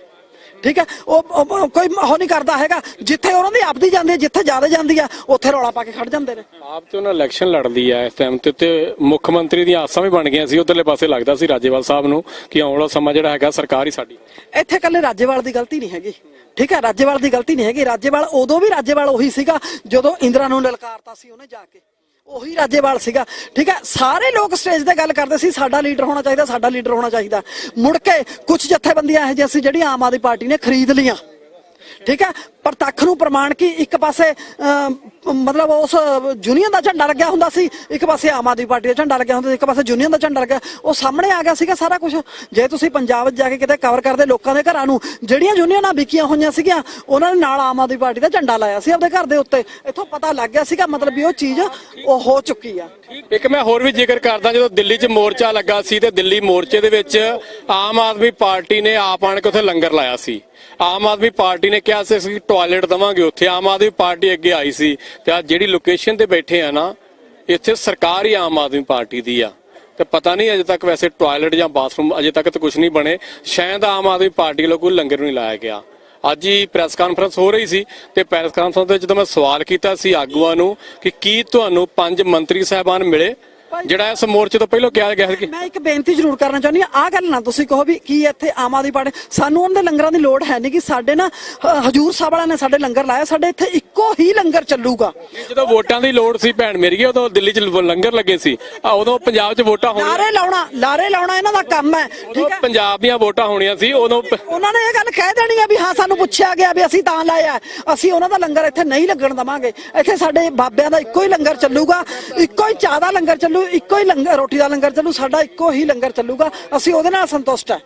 ਠੀਕ ਹੈ? ਉਹ ਕੋਈ ਉਹ ਨਹੀਂ ਕਰਦਾ ਹੈਗਾ। ਜਿੱਥੇ ਉਹਨਾਂ ਦੀ ਆਪਦੀ ਜਾਂਦੀ ਹੈ ਜਿੱਥੇ ਜ਼ਿਆਦਾ ਜਾਂਦੀ ਆ ਉੱਥੇ ਰੌਲਾ ਪਾ ਕੇ ਖੜ ਜਾਂਦੇ ਨੇ। ਆਪ ਤੇ ਉਹਨਾਂ ਇਲੈਕਸ਼ਨ ਲੜਦੀ ਆ ਇਸ ਟਾਈਮ ਤੇ ਤੇ ਮੁੱਖ ਮੰਤਰੀ ਦੀਆਂ ਆਸਾਂ ਵੀ ਬਣ ਗਈਆਂ ਸੀ ਉਧਰਲੇ ਪਾਸੇ ਲੱਗਦਾ ਸੀ ਰਾਜੇਵਾਲ ਸਾਹਿਬ ਨੂੰ ਕਿ ਆਉਣ ਵਾਲਾ ਸਮਾਂ ਜਿਹੜਾ ਹੈਗਾ ਸਰਕਾਰ ਹੀ ਸਾਡੀ। ਇੱਥੇ ਕੱਲੇ ਰਾਜੇਵਾਲ ਦੀ ਗਲਤੀ ਨਹੀਂ ਹੈਗੀ। ਠੀਕ ਹੈ? ਰਾਜੇਵਾਲ ਦੀ ਗਲਤੀ ਨਹੀਂ ਹੈਗੀ। ਰਾਜੇਵਾਲ ਉਦੋਂ ਵੀ ਰਾਜੇਵਾਲ ਉਹੀ ਸੀਗਾ ਜਦੋਂ ਇੰਦਰਾ ਨੂੰ ਲਲਕਾਰਤਾ ਸੀ ਉਹਨੇ ਜਾ ਕੇ। ਉਹੀ ਰਾਜੇਵਾਲ ਸੀਗਾ। ਠੀਕ ਹੈ ਸਾਰੇ ਲੋਕ ਸਟੇਜ ਤੇ ਗੱਲ ਕਰਦੇ ਸੀ ਸਾਡਾ ਲੀਡਰ ਹੋਣਾ ਚਾਹੀਦਾ ਸਾਡਾ ਲੀਡਰ ਹੋਣਾ ਚਾਹੀਦਾ। ਮੁੜ ਕੇ ਕੁਝ ਜਥੇਬੰਦੀਆਂ ਇਹੋ ਜਿਹੀਆਂ ਸੀ ਜਿਹੜੀਆਂ ਆਮ ਆਦਮੀ ਪਾਰਟੀ ਨੇ ਖਰੀਦ ਲਈਆਂ। ਠੀਕ ਹੈ ਪ੍ਰਤੱਖ ਨੂੰ ਪ੍ਰਮਾਣ ਕੀ ਇੱਕ ਪਾਸੇ ਅਮ, ਮਤਲਬ ਉਸ ਯੂਨੀਅਨ ਦਾ ਝੰਡਾ ਲੱਗਿਆ ਹੁੰਦਾ ਸੀ। ਇੱਕ ਪਾਸੇ ਆਮ ਆਦਮੀ ਪਾਰਟੀ ਦਾ ਝੰਡਾ ਲੱਗਿਆ ਹੁੰਦਾ ਸੀ, ਇੱਕ ਪਾਸੇ ਯੂਨੀਅਨ ਦਾ ਝੰਡਾ ਲੱਗਿਆ। ਉਹ ਸਾਹਮਣੇ ਆ ਗਿਆ ਸੀਗਾ ਸਾਰਾ ਕੁਝ ਜੇ ਤੁਸੀਂ ਪੰਜਾਬ 'ਚ ਜਾ ਕੇ ਕਿਤੇ ਕਵਰ ਕਰਦੇ ਲੋਕਾਂ ਦੇ ਘਰਾਂ ਨੂੰ, ਜਿਹੜੀਆਂ ਯੂਨੀਅਨਾਂ ਵਿਕੀਆਂ ਹੋਈਆਂ ਸੀਗੀਆਂ, ਉਹਨਾਂ ਨੇ ਨਾਲ ਆਮ ਆਦਮੀ ਪਾਰਟੀ ਦਾ ਝੰਡਾ ਲਾਇਆ ਸੀ ਆਪਦੇ ਘਰ ਦੇ ਉੱਤੇ। ਇੱਥੋਂ ਪਤਾ ਲੱਗ ਗਿਆ ਸੀਗਾ ਮਤਲਬ ਵੀ ਉਹ ਚੀਜ਼ ਉਹ ਹੋ ਚੁੱਕੀ ਆ। ਇੱਕ ਮੈਂ ਹੋਰ ਵੀ ਜ਼ਿਕਰ ਕਰਦਾ, ਜਦੋਂ ਦਿੱਲੀ 'ਚ ਮੋਰਚਾ ਲੱਗਾ ਸੀ ਤੇ ਦਿੱਲੀ ਮੋਰਚੇ ਦੇ ਵਿੱਚ ਆਮ ਆਦਮੀ ਪਾਰਟੀ ਨੇ ਆਪ ਆਣ ਕੇ ਉੱਥੇ ਲੰਗਰ ਲਾਇਆ ਸੀ। ਆਮ ਆਦਮੀ ਪਾਰਟੀ ਨੇ ਕਿਹਾ ਸੀ, ਅਸੀਂ ਟਾਇਲਟ ਦਵਾਂਗੇ ਉੱਥੇ। ਆਮ ਆਦਮੀ ਪਾਰਟੀ ਅੱਗੇ ਆਈ ਸੀ। ਤੇ ਆ ਜਿਹੜੀ ਲੋਕੇਸ਼ਨ ਤੇ ਬੈਠੇ ਆ ਨਾ, ਇੱਥੇ ਸਰਕਾਰ ਹੀ ਆਮ ਆਦਮੀ ਪਾਰਟੀ ਦੀ ਆ। ਤੇ ਪਤਾ ਨਹੀਂ ਅਜੇ ਤੱਕ ਵੈਸੇ ਟਾਇਲਟ ਜਾਂ ਬਾਥਰੂਮ ਅਜੇ ਤੱਕ ਤਾਂ ਕੁਝ ਨਹੀਂ ਬਣੇ। ਸ਼ਾਇਦ ਆਮ ਆਦਮੀ ਪਾਰਟੀ ਵੱਲੋਂ ਕੋਈ ਲੰਗਰ ਨਹੀਂ ਲਾਇਆ ਗਿਆ। ਅੱਜ ਹੀ ਪ੍ਰੈਸ ਕਾਨਫਰੰਸ ਹੋ ਰਹੀ ਸੀ ਤੇ ਪ੍ਰੈਸ ਕਾਨਫਰੰਸ ਦੇ ਜਦੋਂ ਮੈਂ ਸਵਾਲ ਕੀਤਾ ਸੀ ਆਗੂਆਂ ਨੂੰ ਕਿ ਕੀ ਤੁਹਾਨੂੰ ਪੰਜ ਮੰਤਰੀ ਸਾਹਿਬਾਨ ਮਿਲੇ? ਜਿਹੜਾ ਇਸ ਮੋਰਚੇ ਤੋਂ ਪਹਿਲਾਂ ਕਿਹਾ ਗਿਆ ਸੀ ਮੈਂ ਇੱਕ ਬੇਨਤੀ ਜ਼ਰੂਰ ਕਰਨਾ ਚਾਹੁੰਦੀ ਹਾਂ ਆਹ ਗੱਲ ਨਾ ਤੁਸੀਂ ਕਹੋ ਵੀ ਕੀ ਇੱਥੇ ਆਮ ਆਦਮੀ ਪਾਰਟੀ ਸਾਨੂੰ ਉਹਨਾਂ ਦੇ ਲੰਗਰਾਂ ਦੀ ਲੋੜ ਹੈ ਨਹੀਂ ਕਿ ਸਾਡੇ ਨਾ ਹਜੂਰ ਸਾਹਿਬ ਵਾਲਿਆਂ ਨੇ ਸਾਡੇ ਲੰਗਰ ਲਾਇਆ ਸਾਡੇ ਇੱਥੇ ਇੱਕੋ ਹੀ ਲੰਗਰ ਚੱਲੂਗਾ। ਜਦੋਂ ਵੋਟਾਂ ਦੀ ਲੋੜ ਸੀ ਭੈਣ ਮੇਰੀ ਉਦੋਂ ਦਿੱਲੀ 'ਚ ਲੰਗਰ ਲੱਗੇ ਸੀ। ਆ ਉਦੋਂ ਪੰਜਾਬ 'ਚ ਵੋਟਾਂ ਹੋਣੀਆਂ ਲਾਰੇ ਲਾਉਣਾ ਲਾਰੇ ਲਾਉਣਾ ਇਹਨਾਂ ਦਾ ਕੰਮ ਹੈ ਠੀਕ ਹੈ? ਪੰਜਾਬ ਦੀਆਂ ਵੋਟਾਂ ਹੋਣੀਆਂ ਸੀ ਉਦੋਂ ਉਹਨਾਂ ਨੇ ਇਹ ਗੱਲ ਕਹਿ ਦੇਣੀ ਹੈ ਵੀ ਹਾਂ ਸਾਨੂੰ ਪੁੱਛਿਆ ਗਿਆ ਵੀ ਅਸੀਂ ਤਾਂ ਲਾਇਆ ਅਸੀਂ ਉਹਨਾਂ ਦਾ ਲੰਗਰ ਇੱਥੇ ਨਹੀਂ ਲੱਗਣ ਦਵਾਂਗੇ। ਇੱਥੇ ਸਾਡੇ ਬਾਬਿਆਂ ਦਾ ਇੱਕੋ ਹੀ ਲੰਗਰ ਚੱਲੂਗਾ ਇੱਕੋ ਹੀ ਚਾਹ ਦਾ ਲੰਗਰ ਚੱਲੂ ਇੱਕੋ ਹੀ ਲੰਗਰ, ਰੋਟੀ ਦਾ ਲੰਗਰ ਚੱਲੂ, ਸਾਡਾ ਇੱਕੋ ਹੀ ਲੰਗਰ ਚੱਲੂਗਾ। ਅਸੀਂ ਉਹਦੇ ਨਾਲ ਸੰਤੁਸ਼ਟ ਹੈ।